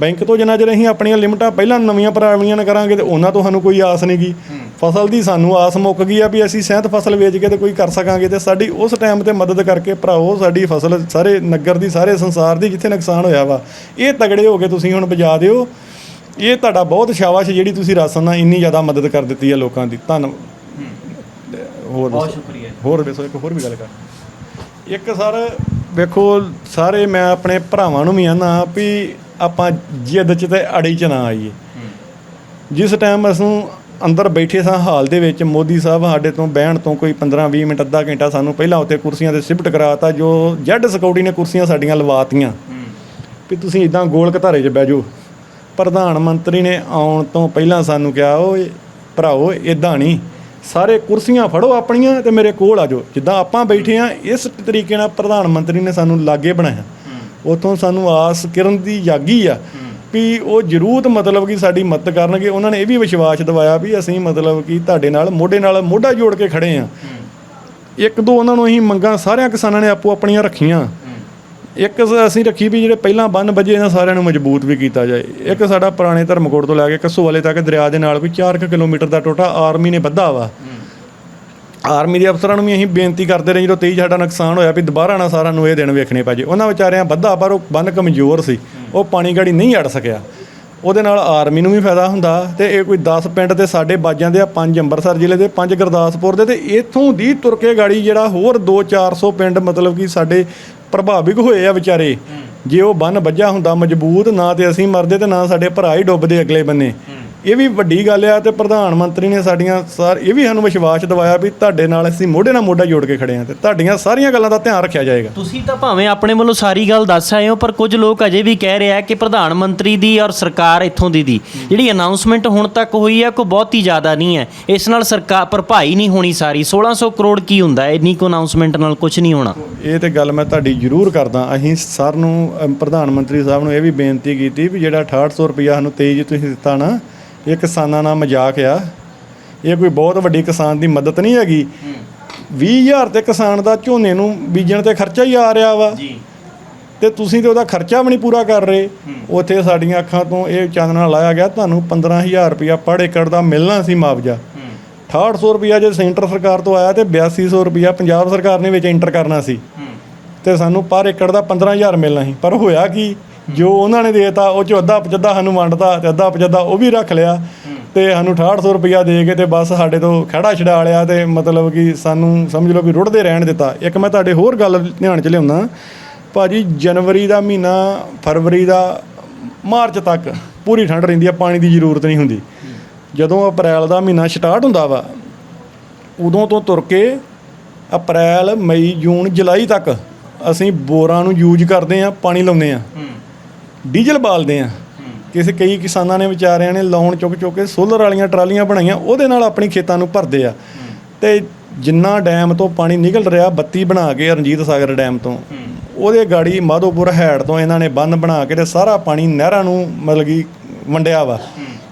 ਬੈਂਕ ਤੋਂ ਜਿੰਨਾ ਚਿਰ ਅਸੀਂ ਆਪਣੀਆਂ ਲਿਮਟਾਂ ਪਹਿਲਾਂ ਨਵੀਆਂ ਪੁਰਾਣੀਆਂ ਨਾ ਕਰਾਂਗੇ ਤੇ ਉਹਨਾਂ ਤੋਂ ਸਾਨੂੰ ਕੋਈ ਆਸ ਨਹੀਂਗੀ ਫਸਲ ਦੀ ਸਾਨੂੰ ਆਸ ਮੁੱਕ ਗਈ ਆ ਵੀ ਅਸੀਂ ਸਹਿਤ ਫਸਲ ਵੇਚ ਕੇ ਤੇ ਕੋਈ ਕਰ ਸਕਾਂਗੇ ਤੇ ਸਾਡੀ ਉਸ ਟਾਈਮ ਤੇ ਮਦਦ ਕਰਕੇ ਭਰਾਓ ਸਾਡੀ ਫਸਲ ਸਾਰੇ ਨਗਰ ਦੀ, ਸਾਰੇ ਸੰਸਾਰ ਦੀ ਜਿੱਥੇ ਨੁਕਸਾਨ ਹੋਇਆ ਵਾ, ਇਹ ਤਗੜੇ ਹੋ ਕੇ ਤੁਸੀਂ ਹੁਣ ਬਜਾ ਦਿਓ। ਇਹ ਤੁਹਾਡਾ ਬਹੁਤ ਸ਼ਾਬਾਸ਼ ਜਿਹੜੀ ਤੁਸੀਂ ਰਾਸ਼ਨ ਨਾਲ ਇੰਨੀ ਜ਼ਿਆਦਾ ਮਦਦ ਕਰ ਦਿੱਤੀ ਹੈ ਲੋਕਾਂ ਦੀ। ਧੰਨ ਹੋਰ ਬਹੁਤ। ਸ਼ੁਕਰੀਆ ਹੋਰ ਦੱਸੋ ਇੱਕ ਹੋਰ ਵੀ ਗੱਲ ਕਰ। ਇੱਕ ਸਰ ਵੇਖੋ ਸਾਰੇ ਮੈਂ ਆਪਣੇ ਭਰਾਵਾਂ ਨੂੰ ਵੀ ਆਨਾ ਵੀ ਆਪਾਂ ਜਿੱਦ ਚ ਤੇ ਅੜੀ ਚ ਨਾ ਆਈਏ। ਜਿਸ ਟਾਈਮ ਅਸੀਂ ਅੰਦਰ ਬੈਠੇ ਸਾਂ ਹਾਲ ਦੇ ਵਿੱਚ ਮੋਦੀ ਸਾਹਿਬ ਸਾਡੇ ਤੋਂ ਬਹਿਣ ਤੋਂ ਕੋਈ 15 20 ਮਿੰਟ ਅੱਧਾ ਘੰਟਾ ਸਾਨੂੰ ਪਹਿਲਾਂ ਉੱਤੇ ਕੁਰਸੀਆਂ ਤੇ ਸ਼ਿਫਟ ਕਰਾਤਾ ਜੋ ਜੈਡ ਸਿਕਿਉਰਿਟੀ ਨੇ ਕੁਰਸੀਆਂ ਸਾਡੀਆਂ ਲਵਾਤੀਆਂ। ਵੀ ਤੁਸੀਂ ਇਦਾਂ ਗੋਲ ਘਤਾਰੇ 'ਚ ਬਹਿ ਜਾਓ। ਪ੍ਰਧਾਨ ਮੰਤਰੀ ਨੇ ਆਉਣ ਤੋਂ ਪਹਿਲਾਂ ਸਾਨੂੰ ਕਿਹਾ ਓਏ ਭਰਾਓ ਇਦਾਂ ਨਹੀਂ। ਸਾਰੇ ਕੁਰਸੀਆਂ ਫੜੋ ਆਪਣੀਆਂ ਤੇ ਮੇਰੇ ਕੋਲ ਆ ਜਾਓ। ਜਿੱਦਾਂ ਆਪਾਂ ਬੈਠੇ ਆ ਇਸ ਤਰੀਕੇ ਨਾਲ ਪ੍ਰਧਾਨ ਮੰਤਰੀ ਨੇ ਸਾਨੂੰ ਲਾਗੇ ਬਣਾਇਆ। ਉਥੋਂ ਸਾਨੂੰ ਆਸ ਕਿਰਨ ਦੀ ਜਾਗੀ ਆ ਵੀ ਉਹ ਜ਼ਰੂਰ ਮਤਲਬ ਕਿ ਸਾਡੀ ਮਦਦ ਕਰਨਗੇ। ਉਹਨਾਂ ਨੇ ਇਹ ਵੀ ਵਿਸ਼ਵਾਸ ਦਿਵਾਇਆ ਵੀ ਅਸੀਂ ਮਤਲਬ ਕਿ ਤੁਹਾਡੇ ਨਾਲ ਮੋਢੇ ਨਾਲ ਮੋਢਾ ਜੋੜ ਕੇ ਖੜੇ ਆ। ਇੱਕ ਦੋ ਉਹਨਾਂ ਨੂੰ ਅਸੀਂ ਮੰਗਾਂ ਸਾਰਿਆਂ ਕਿਸਾਨਾਂ ਨੇ ਆਪੋ ਆਪਣੀਆਂ ਰੱਖੀਆਂ। ਇੱਕ ਅਸੀਂ ਰੱਖੀ ਵੀ ਜਿਹੜੇ ਪਹਿਲਾਂ ਬੰਨ ਵੱਜੇ ਇਹਨਾਂ ਸਾਰਿਆਂ ਨੂੰ ਮਜ਼ਬੂਤ ਵੀ ਕੀਤਾ ਜਾਏ। ਇੱਕ ਸਾਡਾ ਪੁਰਾਣੇ ਧਰਮਕੋਟ ਤੋਂ ਲੈ ਕੇ ਕੱਸੂ ਵਾਲੇ ਤੱਕ ਦਰਿਆ ਦੇ ਨਾਲ ਕੋਈ 4 ਕਿਲੋਮੀਟਰ ਦਾ ਟੋਟਾ ਆਰਮੀ ਨੇ ਬੱਧਾ ਵਾ। ਆਰਮੀ ਦੇ ਅਫਸਰਾਂ ਨੂੰ ਵੀ ਅਸੀਂ ਬੇਨਤੀ ਕਰਦੇ ਰਹੇ ਜਦੋਂ 23 ਸਾਡਾ ਨੁਕਸਾਨ ਹੋਇਆ ਵੀ ਦੁਬਾਰਾ ਨਾ ਸਾਰਿਆਂ ਨੂੰ ਇਹ ਦਿਨ ਵੇਖਣੇ ਪੈ ਜੇ ਉਹਨਾਂ ਵਿਚਾਰਿਆਂ ਬੱਧਾ ਪਰ ਉਹ ਬੰਨ ਕਮਜ਼ੋਰ ਸੀ। ਉਹ ਪਾਣੀ ਗਾੜੀ ਨਹੀਂ ਅੜ ਸਕਿਆ। ਉਹਦੇ ਨਾਲ ਆਰਮੀ ਨੂੰ ਵੀ ਫਾਇਦਾ ਹੁੰਦਾ ਤੇ ਇਹ ਕੋਈ 10 ਪਿੰਡ ਤੇ ਸਾਡੇ ਬਾਜਾਂ ਦੇ ਆ, ਪੰਜ ਅੰਮ੍ਰਿਤਸਰ ਜ਼ਿਲ੍ਹੇ ਦੇ, ਪੰਜ ਗੁਰਦਾਸਪੁਰ ਦੇ ਤੇ ਇਥੋਂ ਦੀ ਤੁਰ ਕੇ ਗਾੜੀ ਜਿਹੜਾ ਹੋਰ 2-400 ਪਿੰਡ ਮਤਲਬ ਕਿ ਸਾਡੇ ਪ੍ਰਭਾਵਿਤ ਹੋਏ ਆ ਵਿਚਾਰੇ। ਜੇ ਉਹ ਬੰਨ ਵੱਜਾ ਹੁੰਦਾ ਮਜ਼ਬੂਤ ਨਾ ਤੇ ਅਸੀਂ ਮਰਦੇ ਤੇ ਨਾ ਸਾਡੇ ਭਰਾ ਹੀ ਡੁੱਬਦੇ ਅਗਲੇ ਬੰਨੇ। ਇਹ ਵੀ ਵੱਡੀ ਗੱਲ ਆ ਤੇ ਪ੍ਰਧਾਨ ਮੰਤਰੀ ਨੇ ਸਾਡੀਆਂ ਸਾਰ ਇਹ ਵੀ ਸਾਨੂੰ ਵਿਸ਼ਵਾਸ ਦਿਵਾਇਆ ਵੀ ਤੁਹਾਡੇ ਨਾਲ ਅਸੀਂ ਮੋਢੇ ਨਾਲ ਮੋਢਾ ਜੋੜ ਕੇ ਖੜੇ ਆ ਤੇ ਤੁਹਾਡੀਆਂ ਸਾਰੀਆਂ ਗੱਲਾਂ ਦਾ ਧਿਆਨ ਰੱਖਿਆ ਜਾਏਗਾ। ਤੁਸੀਂ ਤਾਂ ਭਾਵੇਂ ਆਪਣੇ ਵੱਲੋਂ ਸਾਰੀ ਗੱਲ ਦੱਸ ਆਏ ਹੋ ਪਰ ਕੁਝ ਲੋਕ ਅਜੇ ਵੀ ਕਹਿ ਰਿਹਾ ਕਿ ਪ੍ਰਧਾਨ ਮੰਤਰੀ ਦੀ ਔਰ ਸਰਕਾਰ ਇੱਥੋਂ ਦੀ ਦੀ। ਜਿਹੜੀ ਅਨਾਉਂਸਮੈਂਟ ਹੁਣ ਤੱਕ ਹੋਈ ਹੈ ਕੋਈ ਬਹੁਤੀ ਜ਼ਿਆਦਾ ਨਹੀਂ ਹੈ। ਇਸ ਨਾਲ ਸਰਕਾਰ ਭਰਪਾਈ ਨਹੀਂ ਹੋਣੀ ਸਾਰੀ। 1600 ਕਰੋੜ ਕੀ ਹੁੰਦਾ? ਹੈ ਇੰਨੀ ਕੋ ਅਨਾਉਂਸਮੈਂਟ ਨਾਲ ਕੁਝ ਨਹੀਂ ਹੋਣਾ। ਇਹ ਤੇ ਗੱਲ ਮੈਂ ਤੁਹਾਡੀ ਜ਼ਰੂਰ ਕਰਦਾ। ਅਸੀਂ ਸਰ ਨੂੰ ਅਮ, ਪ੍ਰਧਾਨ ਮੰਤਰੀ ਸਾਹਿਬ ਨੂੰ ਇਹ ਵੀ ਬੇਨਤੀ ਕੀਤੀ ਵੀ ਜਿਹੜਾ 6800 ਰੁਪਇਆ ਸਾਨੂੰ ਤੇਜ ਤੁਸੀਂ ਦਿੱਤਾ ਨਾ ਇਹ ਕਿਸਾਨਾਂ ਨਾਲ ਮਜ਼ਾਕ ਆ। ਇਹ ਕੋਈ ਬਹੁਤ ਵੱਡੀ ਕਿਸਾਨ ਦੀ ਮਦਦ ਨਹੀਂ ਹੈਗੀ। 20000 ਤੇ ਕਿਸਾਨ ਦਾ ਝੋਨੇ ਨੂੰ ਬੀਜਣ ਤੇ ਖਰਚਾ ਹੀ ਆ ਰਿਹਾ ਵਾ। ਜੀ। ਤੇ ਤੁਸੀਂ ਤੇ ਉਹਦਾ ਖਰਚਾ ਵੀ ਨਹੀਂ ਪੂਰਾ ਕਰ ਰਹੇ। ਉੱਥੇ ਸਾਡੀਆਂ ਅੱਖਾਂ ਤੋਂ ਇਹ ਚਾਨਣਾ ਲਾਇਆ ਗਿਆ ਤੁਹਾਨੂੰ 15000 ਰੁਪਇਆ ਪਰ ਏਕੜ ਦਾ ਮਿਲਣਾ ਸੀ ਮੁਆਵਜ਼ਾ। 6800 ਰੁਪਇਆ ਜੇ ਸੈਂਟਰ ਸਰਕਾਰ ਤੋਂ ਆਇਆ ਤੇ 8200 ਰੁਪਇਆ ਪੰਜਾਬ ਸਰਕਾਰ ਨੇ ਵਿੱਚ ਐਂਟਰ ਕਰਨਾ ਸੀ। ਤੇ ਸਾਨੂੰ ਪਰ ਏਕੜ ਦਾ 15000 ਮਿਲਣਾ ਸੀ। ਪਰ ਹੋਇਆ ਕੀ? ਜੋ ਉਹਨਾਂ ਨੇ ਦੇਤਾ, ਉਹ 'ਚੋਂ ਅੱਧਾ ਪਚੱਧਾ ਸਾਨੂੰ ਵੰਡਤਾ ਤੇ ਅੱਧਾ ਪਚੱਧਾ ਉਹ ਵੀ ਰੱਖ ਲਿਆ ਤੇ ਸਾਨੂੰ 6800 ਰੁਪਇਆ ਦੇ ਕੇ ਤੇ ਬਸ ਸਾਡੇ ਤੋਂ ਖੜਾ ਛਡਾ ਲਿਆ ਤੇ ਮਤਲਬ ਕਿ ਸਾਨੂੰ ਸਮਝ ਲਓ ਵੀ ਰੁੜਦੇ ਰਹਿਣ ਦਿੱਤਾ। ਇੱਕ ਮੈਂ ਤੁਹਾਡੇ ਹੋਰ ਗੱਲ ਧਿਆਨ ਚ ਲਿਆਉਣਾ ਭਾਜੀ ਜਨਵਰੀ ਦਾ ਮਹੀਨਾ, ਫਰਵਰੀ ਦਾ, ਮਾਰਚ ਤੱਕ ਪੂਰੀ ਠੰਡ ਰਹਿੰਦੀ ਆ, ਪਾਣੀ ਦੀ ਜ਼ਰੂਰਤ ਨਹੀਂ ਹੁੰਦੀ। ਜਦੋਂ ਅਪ੍ਰੈਲ ਦਾ ਮਹੀਨਾ ਸਟਾਰਟ ਹੁੰਦਾ ਵਾ, ਉਦੋਂ ਤੋਂ ਤੁਰ ਕੇ ਅਪ੍ਰੈਲ, ਮਈ, ਜੂਨ, ਜੁਲਾਈ ਤੱਕ ਅਸੀਂ ਬੋਰਾਂ ਨੂੰ ਯੂਜ਼ ਕਰਦੇ ਆ, ਪਾਣੀ ਲਾਉਂਦੇ ਆ। ਡੀਜ਼ਲ ਬਾਲਦੇ ਆ। ਕਿਸੇ ਕਈ ਕਿਸਾਨਾਂ ਨੇ ਵਿਚਾਰਿਆਂ ਨੇ ਲਾਉਣ ਚੁੱਕ ਚੁੱਕ ਕੇ ਸੋਲਰ ਵਾਲੀਆਂ ਟਰਾਲੀਆਂ ਬਣਾਈਆਂ ਉਹਦੇ ਨਾਲ ਆਪਣੀ ਖੇਤਾਂ ਨੂੰ ਭਰਦੇ ਆ। ਤੇ ਜਿੰਨਾ ਡੈਮ ਤੋਂ ਪਾਣੀ ਨਿਕਲ ਰਿਹਾ ਬੱਤੀ ਬਣਾ ਕੇ ਰਣਜੀਤ ਸਾਗਰ ਡੈਮ ਤੋਂ। ਉਹਦੇ ਗਾੜੀ ਮਾਧੋਪੁਰ ਹੈਡ ਤੋਂ ਇਹਨਾਂ ਨੇ ਬੰਨ ਬਣਾ ਕੇ ਤੇ ਸਾਰਾ ਪਾਣੀ ਨਹਿਰਾਂ ਨੂੰ ਮਤਲਬ ਕਿ ਵੰਡਿਆ ਵਾ।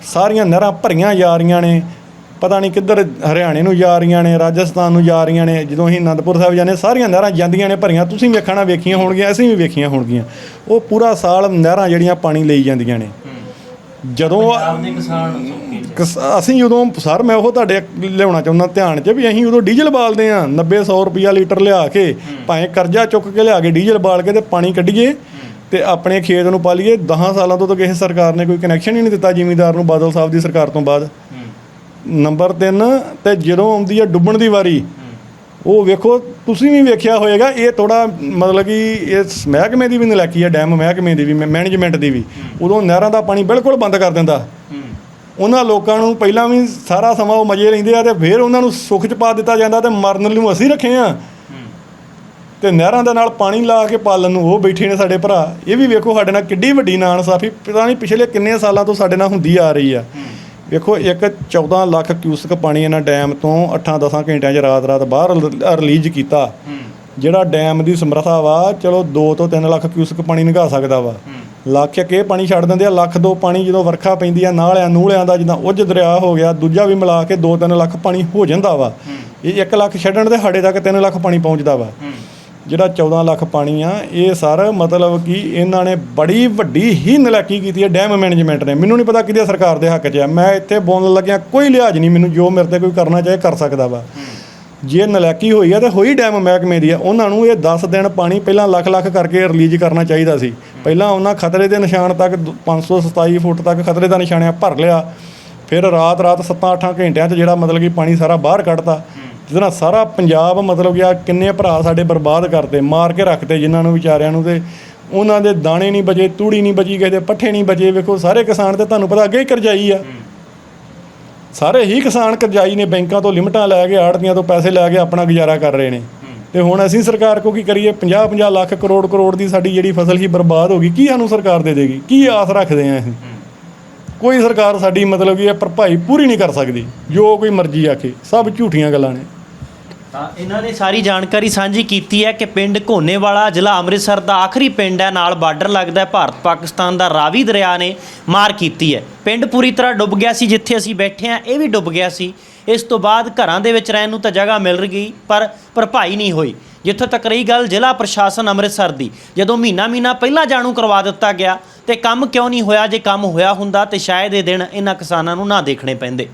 ਸਾਰੀਆਂ ਨਹਿਰਾਂ ਭਰੀਆਂ ਜਾ ਰਹੀਆਂ ਨੇ ਪਤਾ ਨਹੀਂ ਕਿੱਧਰ ਹਰਿਆਣੇ ਨੂੰ ਜਾ ਰਹੀਆਂ ਨੇ ਰਾਜਸਥਾਨ ਨੂੰ ਜਾ ਰਹੀਆਂ ਨੇ ਜਦੋਂ ਅਸੀਂ ਅਨੰਦਪੁਰ ਸਾਹਿਬ ਜਾਂਦੇ ਸਾਰੀਆਂ ਨਹਿਰਾਂ ਜਾਂਦੀਆਂ ਨੇ ਭਰੀਆਂ ਤੁਸੀਂ ਵੇਖਣਾ ਵੇਖੀਆਂ ਹੋਣਗੀਆਂ ਅਸੀਂ ਵੀ ਵੇਖੀਆਂ ਹੋਣਗੀਆਂ। ਉਹ ਪੂਰਾ ਸਾਲ ਨਹਿਰਾਂ ਜਿਹੜੀਆਂ ਪਾਣੀ ਲਈ ਜਾਂਦੀਆਂ ਨੇ। ਜਦੋਂ ਅਸੀਂ ਉਦੋਂ ਸਰ ਮੈਂ ਉਹ ਤੁਹਾਡੇ ਲਿਆਉਣਾ ਚਾਹੁੰਦਾ ਧਿਆਨ 'ਚ ਵੀ ਅਸੀਂ ਉਦੋਂ ਡੀਜ਼ਲ ਬਾਲਦੇ ਆ 90 100 ਰੁਪਿਆ ਲੀਟਰ ਲਿਆ ਕੇ ਭਾਵੇਂ ਕਰਜ਼ਾ ਚੁੱਕ ਕੇ ਲਿਆ ਕੇ ਡੀਜ਼ਲ ਬਾਲ ਕੇ ਤੇ ਪਾਣੀ ਕੱਢੀਏ ਤੇ ਆਪਣੇ ਖੇਤ ਨੂੰ ਪਾਲੀਏ 10 ਸਾਲਾਂ ਤੋਂ ਤਾਂ ਕਿਸੇ ਸਰਕਾਰ ਨੇ ਕੋਈ ਕਨੈਕਸ਼ਨ ਹੀ ਨਹੀਂ ਦਿੱਤਾ ਜ਼ਿਮੀਂਦਾਰ ਨੂੰ ਬਾਦਲ ਸਾਹਿਬ ਦੀ ਸਰਕਾਰ ਤੋਂ ਬਾਅਦ। ਨੰਬਰ 3 ਤੇ ਜਦੋਂ ਆਉਂਦੀ ਹੈ ਡੁੱਬਣ ਦੀ ਵਾਰੀ, ਉਹ ਵੇਖੋ, ਤੁਸੀਂ ਵੀ ਵੇਖਿਆ ਹੋਵੇਗਾ ਇਹ ਥੋੜਾ ਮਤਲਬ ਕਿ ਇਹ ਮਹਿਕਮੇ ਦੀ ਵੀ ਨਲਾਇਕੀ ਹੈ, ਡੈਮ ਮਹਿਕਮੇ ਦੀ ਵੀ ਮੈਨੇਜਮੈਂਟ ਦੀ ਵੀ। ਉਦੋਂ ਨਹਿਰਾਂ ਦਾ ਪਾਣੀ ਬਿਲਕੁਲ ਬੰਦ ਕਰ ਦਿੰਦਾ। ਉਹਨਾਂ ਲੋਕਾਂ ਨੂੰ ਪਹਿਲਾਂ ਵੀ ਸਾਰਾ ਸਮਾਂ ਉਹ ਮਜ਼ੇ ਲੈਂਦੇ ਆ ਤੇ ਫਿਰ ਉਹਨਾਂ ਨੂੰ ਸੁੱਖ ਚ ਪਾ ਦਿੱਤਾ ਜਾਂਦਾ ਤੇ ਮਰਨ ਨੂੰ ਅਸੀਂ ਰੱਖੇ ਆ। ਤੇ ਨਹਿਰਾਂ ਦੇ ਨਾਲ ਪਾਣੀ ਲਾ ਕੇ ਪਾਲਣ ਨੂੰ ਉਹ ਬੈਠੇ ਨੇ ਸਾਡੇ ਭਰਾ। ਇਹ ਵੀ ਵੇਖੋ ਸਾਡੇ ਨਾਲ ਕਿੱਡੀ ਵੱਡੀ ਨਾਨਸਾਫੀ ਪਤਾ ਨਹੀਂ ਪਿਛਲੇ ਕਿੰਨੇ ਸਾਲਾਂ ਤੋਂ ਸਾਡੇ ਨਾਲ ਹੁੰਦੀ ਆ ਰਹੀ ਆ। ਵੇਖੋ ਇੱਕ 14 ਲੱਖ ਕਿਊਸਕ ਪਾਣੀ ਇਹਨਾਂ ਡੈਮ ਤੋਂ 8-10 ਘੰਟਿਆਂ 'ਚ ਰਾਤ-ਰਾਤ ਬਾਹਰ ਰਿਲ- ਰਿਲੀਜ਼ ਕੀਤਾ। ਜਿਹੜਾ ਡੈਮ ਦੀ ਸਮਰੱਥਾ ਵਾ ਚਲੋ 2 ਤੋਂ 3 ਲੱਖ ਕਿਊਸਕ ਪਾਣੀ ਨਿਕਾ ਸਕਦਾ ਵਾ। ਲੱਖ ਇੱਕ ਇਹ ਪਾਣੀ ਛੱਡ ਦਿੰਦੇ ਆ ਲੱਖ ਦੋ ਪਾਣੀ ਜਦੋਂ ਵਰਖਾ ਪੈਂਦੀ ਆ ਨਾਲਿਆਂ ਨੂਲਿਆਂ ਦਾ ਜਿੱਦਾਂ ਉੱਜ ਦਰਿਆ ਹੋ ਗਿਆ ਦੂਜਾ ਵੀ ਮਿਲਾ ਕੇ 2-3 ਲੱਖ ਪਾਣੀ ਹੋ ਜਾਂਦਾ ਵਾ। ਇਹ 1 ਲੱਖ ਛੱਡਣ ਦੇ ਸਾਡੇ ਤੱਕ 3 ਲੱਖ ਪਾਣੀ ਪਹੁੰਚਦਾ ਵਾ। ਜਿਹੜਾ 14 ਲੱਖ ਪਾਣੀ ਆ, ਇਹ ਸਰ ਮਤਲਬ ਕਿ ਇਹਨਾਂ ਨੇ ਬੜੀ ਵੱਡੀ ਹੀ ਨਲਾਇਕੀ ਕੀਤੀ ਹੈ, ਡੈਮ ਮੈਨੇਜਮੈਂਟ ਨੇ। ਮੈਨੂੰ ਨਹੀਂ ਪਤਾ ਕਿਹਦੀ ਸਰਕਾਰ ਦੇ ਹੱਕ 'ਚ ਆ। ਮੈਂ ਇੱਥੇ ਬੋਲਣ ਲੱਗਿਆ, ਕੋਈ ਲਿਹਾਜ਼ ਨਹੀਂ ਮੈਨੂੰ, ਜੋ ਮੇਰੇ ਤੇ ਕੋਈ ਕਰਨਾ ਚਾਹੇ ਕਰ ਸਕਦਾ ਵਾ। ਜੇ ਨਲਾਇਕੀ ਹੋਈ ਆ ਤੇ ਹੋਈ ਡੈਮ ਮਹਿਕਮੇ ਦੀ ਆ, ਉਹਨਾਂ ਨੂੰ ਇਹ 10 ਦਿਨ ਪਾਣੀ ਪਹਿਲਾਂ ਲੱਖ ਲੱਖ ਕਰਕੇ ਰਿਲੀਜ਼ ਕਰਨਾ ਚਾਹੀਦਾ ਸੀ। ਪਹਿਲਾਂ ਉਹਨਾਂ ਖਤਰੇ ਦੇ ਨਿਸ਼ਾਨ ਤੱਕ ਦ- 527 ਫੁੱਟ ਤੱਕ ਖਤਰੇ ਦਾ ਨਿਸ਼ਾਨਿਆ ਭਰ ਲਿਆ। ਫਿਰ ਰਾਤ ਰਾਤ 7-8 ਘੰਟਿਆਂ 'ਚ ਜਿਹੜਾ ਮਤਲਬ ਕਿ ਪਾਣੀ ਸਾਰਾ ਬਾਹਰ ਕੱਢਤਾ। ਜਿਹਦੇ ਨਾਲ ਸਾਰਾ ਪੰਜਾਬ ਮਤਲਬ ਕਿ ਆ ਕਿੰਨੇ ਭਰਾ ਸਾਡੇ ਬਰਬਾਦ ਕਰਤੇ ਮਾਰ ਕੇ ਰੱਖਤੇ ਜਿਨ੍ਹਾਂ ਨੂੰ ਵਿਚਾਰਿਆਂ ਨੂੰ ਤੇ ਉਹਨਾਂ ਦੇ ਦਾਣੇ ਨਹੀਂ ਬਚੇ ਤੂੜੀ ਨਹੀਂ ਬਚੀ ਕਿਸੇ ਦੇ ਪੱਠੇ ਨਹੀਂ ਬਚੇ ਵੇਖੋ ਸਾਰੇ ਕਿਸਾਨ ਤੇ ਤੁਹਾਨੂੰ ਪਤਾ ਅੱਗੇ ਹੀ ਕਰਜ਼ਾਈ ਆ। ਸਾਰੇ ਹੀ ਕਿਸਾਨ ਕਰਜ਼ਾਈ ਨੇ ਬੈਂਕਾਂ ਤੋਂ ਲਿਮਟਾਂ ਲੈ ਕੇ ਆੜਤੀਆਂ ਤੋਂ ਪੈਸੇ ਲੈ ਕੇ ਆਪਣਾ ਗੁਜ਼ਾਰਾ ਕਰ ਰਹੇ ਨੇ। ਤੇ ਹੁਣ ਅਸੀਂ ਸਰਕਾਰ ਕੋ ਕੀ ਕਰੀਏ? 50 50 ਲੱਖ ਕਰੋੜ ਕਰੋੜ ਦੀ ਸਾਡੀ ਜਿਹੜੀ ਫਸਲ ਹੀ ਬਰਬਾਦ ਹੋ ਗਈ ਕੀ ਸਾਨੂੰ ਸਰਕਾਰ ਦੇ ਦੇਗੀ? ਕੀ ਆਸ ਰੱਖਦੇ ਆ ਅਸੀਂ? ਕੋਈ ਸਰਕਾਰ ਸਾਡੀ ਮਤਲਬ ਕਿ ਇਹ ਭਰਪਾਈ ਪੂਰੀ ਨਹੀਂ ਕਰ ਸਕਦੀ ਜੋ ਕੋਈ ਮਰਜ਼ੀ ਆਖੇ ਸਭ ਝੂਠੀਆਂ ਗੱਲਾਂ ਨੇ। ਤਾਂ ਇਹਨਾਂ ਨੇ ਸਾਰੀ ਜਾਣਕਾਰੀ ਸਾਂਝੀ ਕੀਤੀ ਹੈ ਕਿ ਪਿੰਡ ਘੋਨੇਵਾਲਾ ਜ਼ਿਲ੍ਹਾ ਅੰਮ੍ਰਿਤਸਰ ਦਾ ਆਖਰੀ ਪਿੰਡ ਹੈ। ਨਾਲ ਬਾਰਡਰ ਲੱਗਦਾ ਹੈ। ਭਾਰਤ ਪਾਕਿਸਤਾਨ ਦਾ ਰਾਵੀ ਦਰਿਆ ਨੇ ਮਾਰ ਕੀਤੀ ਹੈ। ਪਿੰਡ ਪੂਰੀ ਤਰ੍ਹਾਂ ਡੁੱਬ ਗਿਆ ਸੀ, ਜਿੱਥੇ ਅਸੀਂ ਬੈਠੇ ਹਾਂ, ਇਹ ਵੀ ਡੁੱਬ ਗਿਆ ਸੀ। ਇਸ ਤੋਂ ਬਾਅਦ ਘਰਾਂ ਦੇ ਵਿੱਚ ਰਹਿਣ ਨੂੰ ਤਾਂ ਜਗ੍ਹਾ ਮਿਲ ਗਈ, ਪਰ ਭਰਪਾਈ ਨਹੀਂ ਹੋਈ। ਜਿੱਥੋਂ ਤੱਕ ਰਹੀ ਗੱਲ ਜ਼ਿਲ੍ਹਾ ਪ੍ਰਸ਼ਾਸਨ ਅੰਮ੍ਰਿਤਸਰ ਦੀ, ਜਦੋਂ ਮਹੀਨਾ ਮਹੀਨਾ ਪਹਿਲਾਂ ਜਾਣੂ ਕਰਵਾ ਦਿੱਤਾ ਗਿਆ ਤੇ ਕੰਮ ਕਿਉਂ ਨਹੀਂ ਹੋਇਆ? ਜੇ ਕੰਮ ਹੋਇਆ ਹੁੰਦਾ ਤੇ ਸ਼ਾਇਦ ਇਹ ਦਿਨ ਇਹਨਾਂ ਕਿਸਾਨਾਂ ਨੂੰ ਨਾ ਦੇਖਣੇ ਪੈਂਦੇ।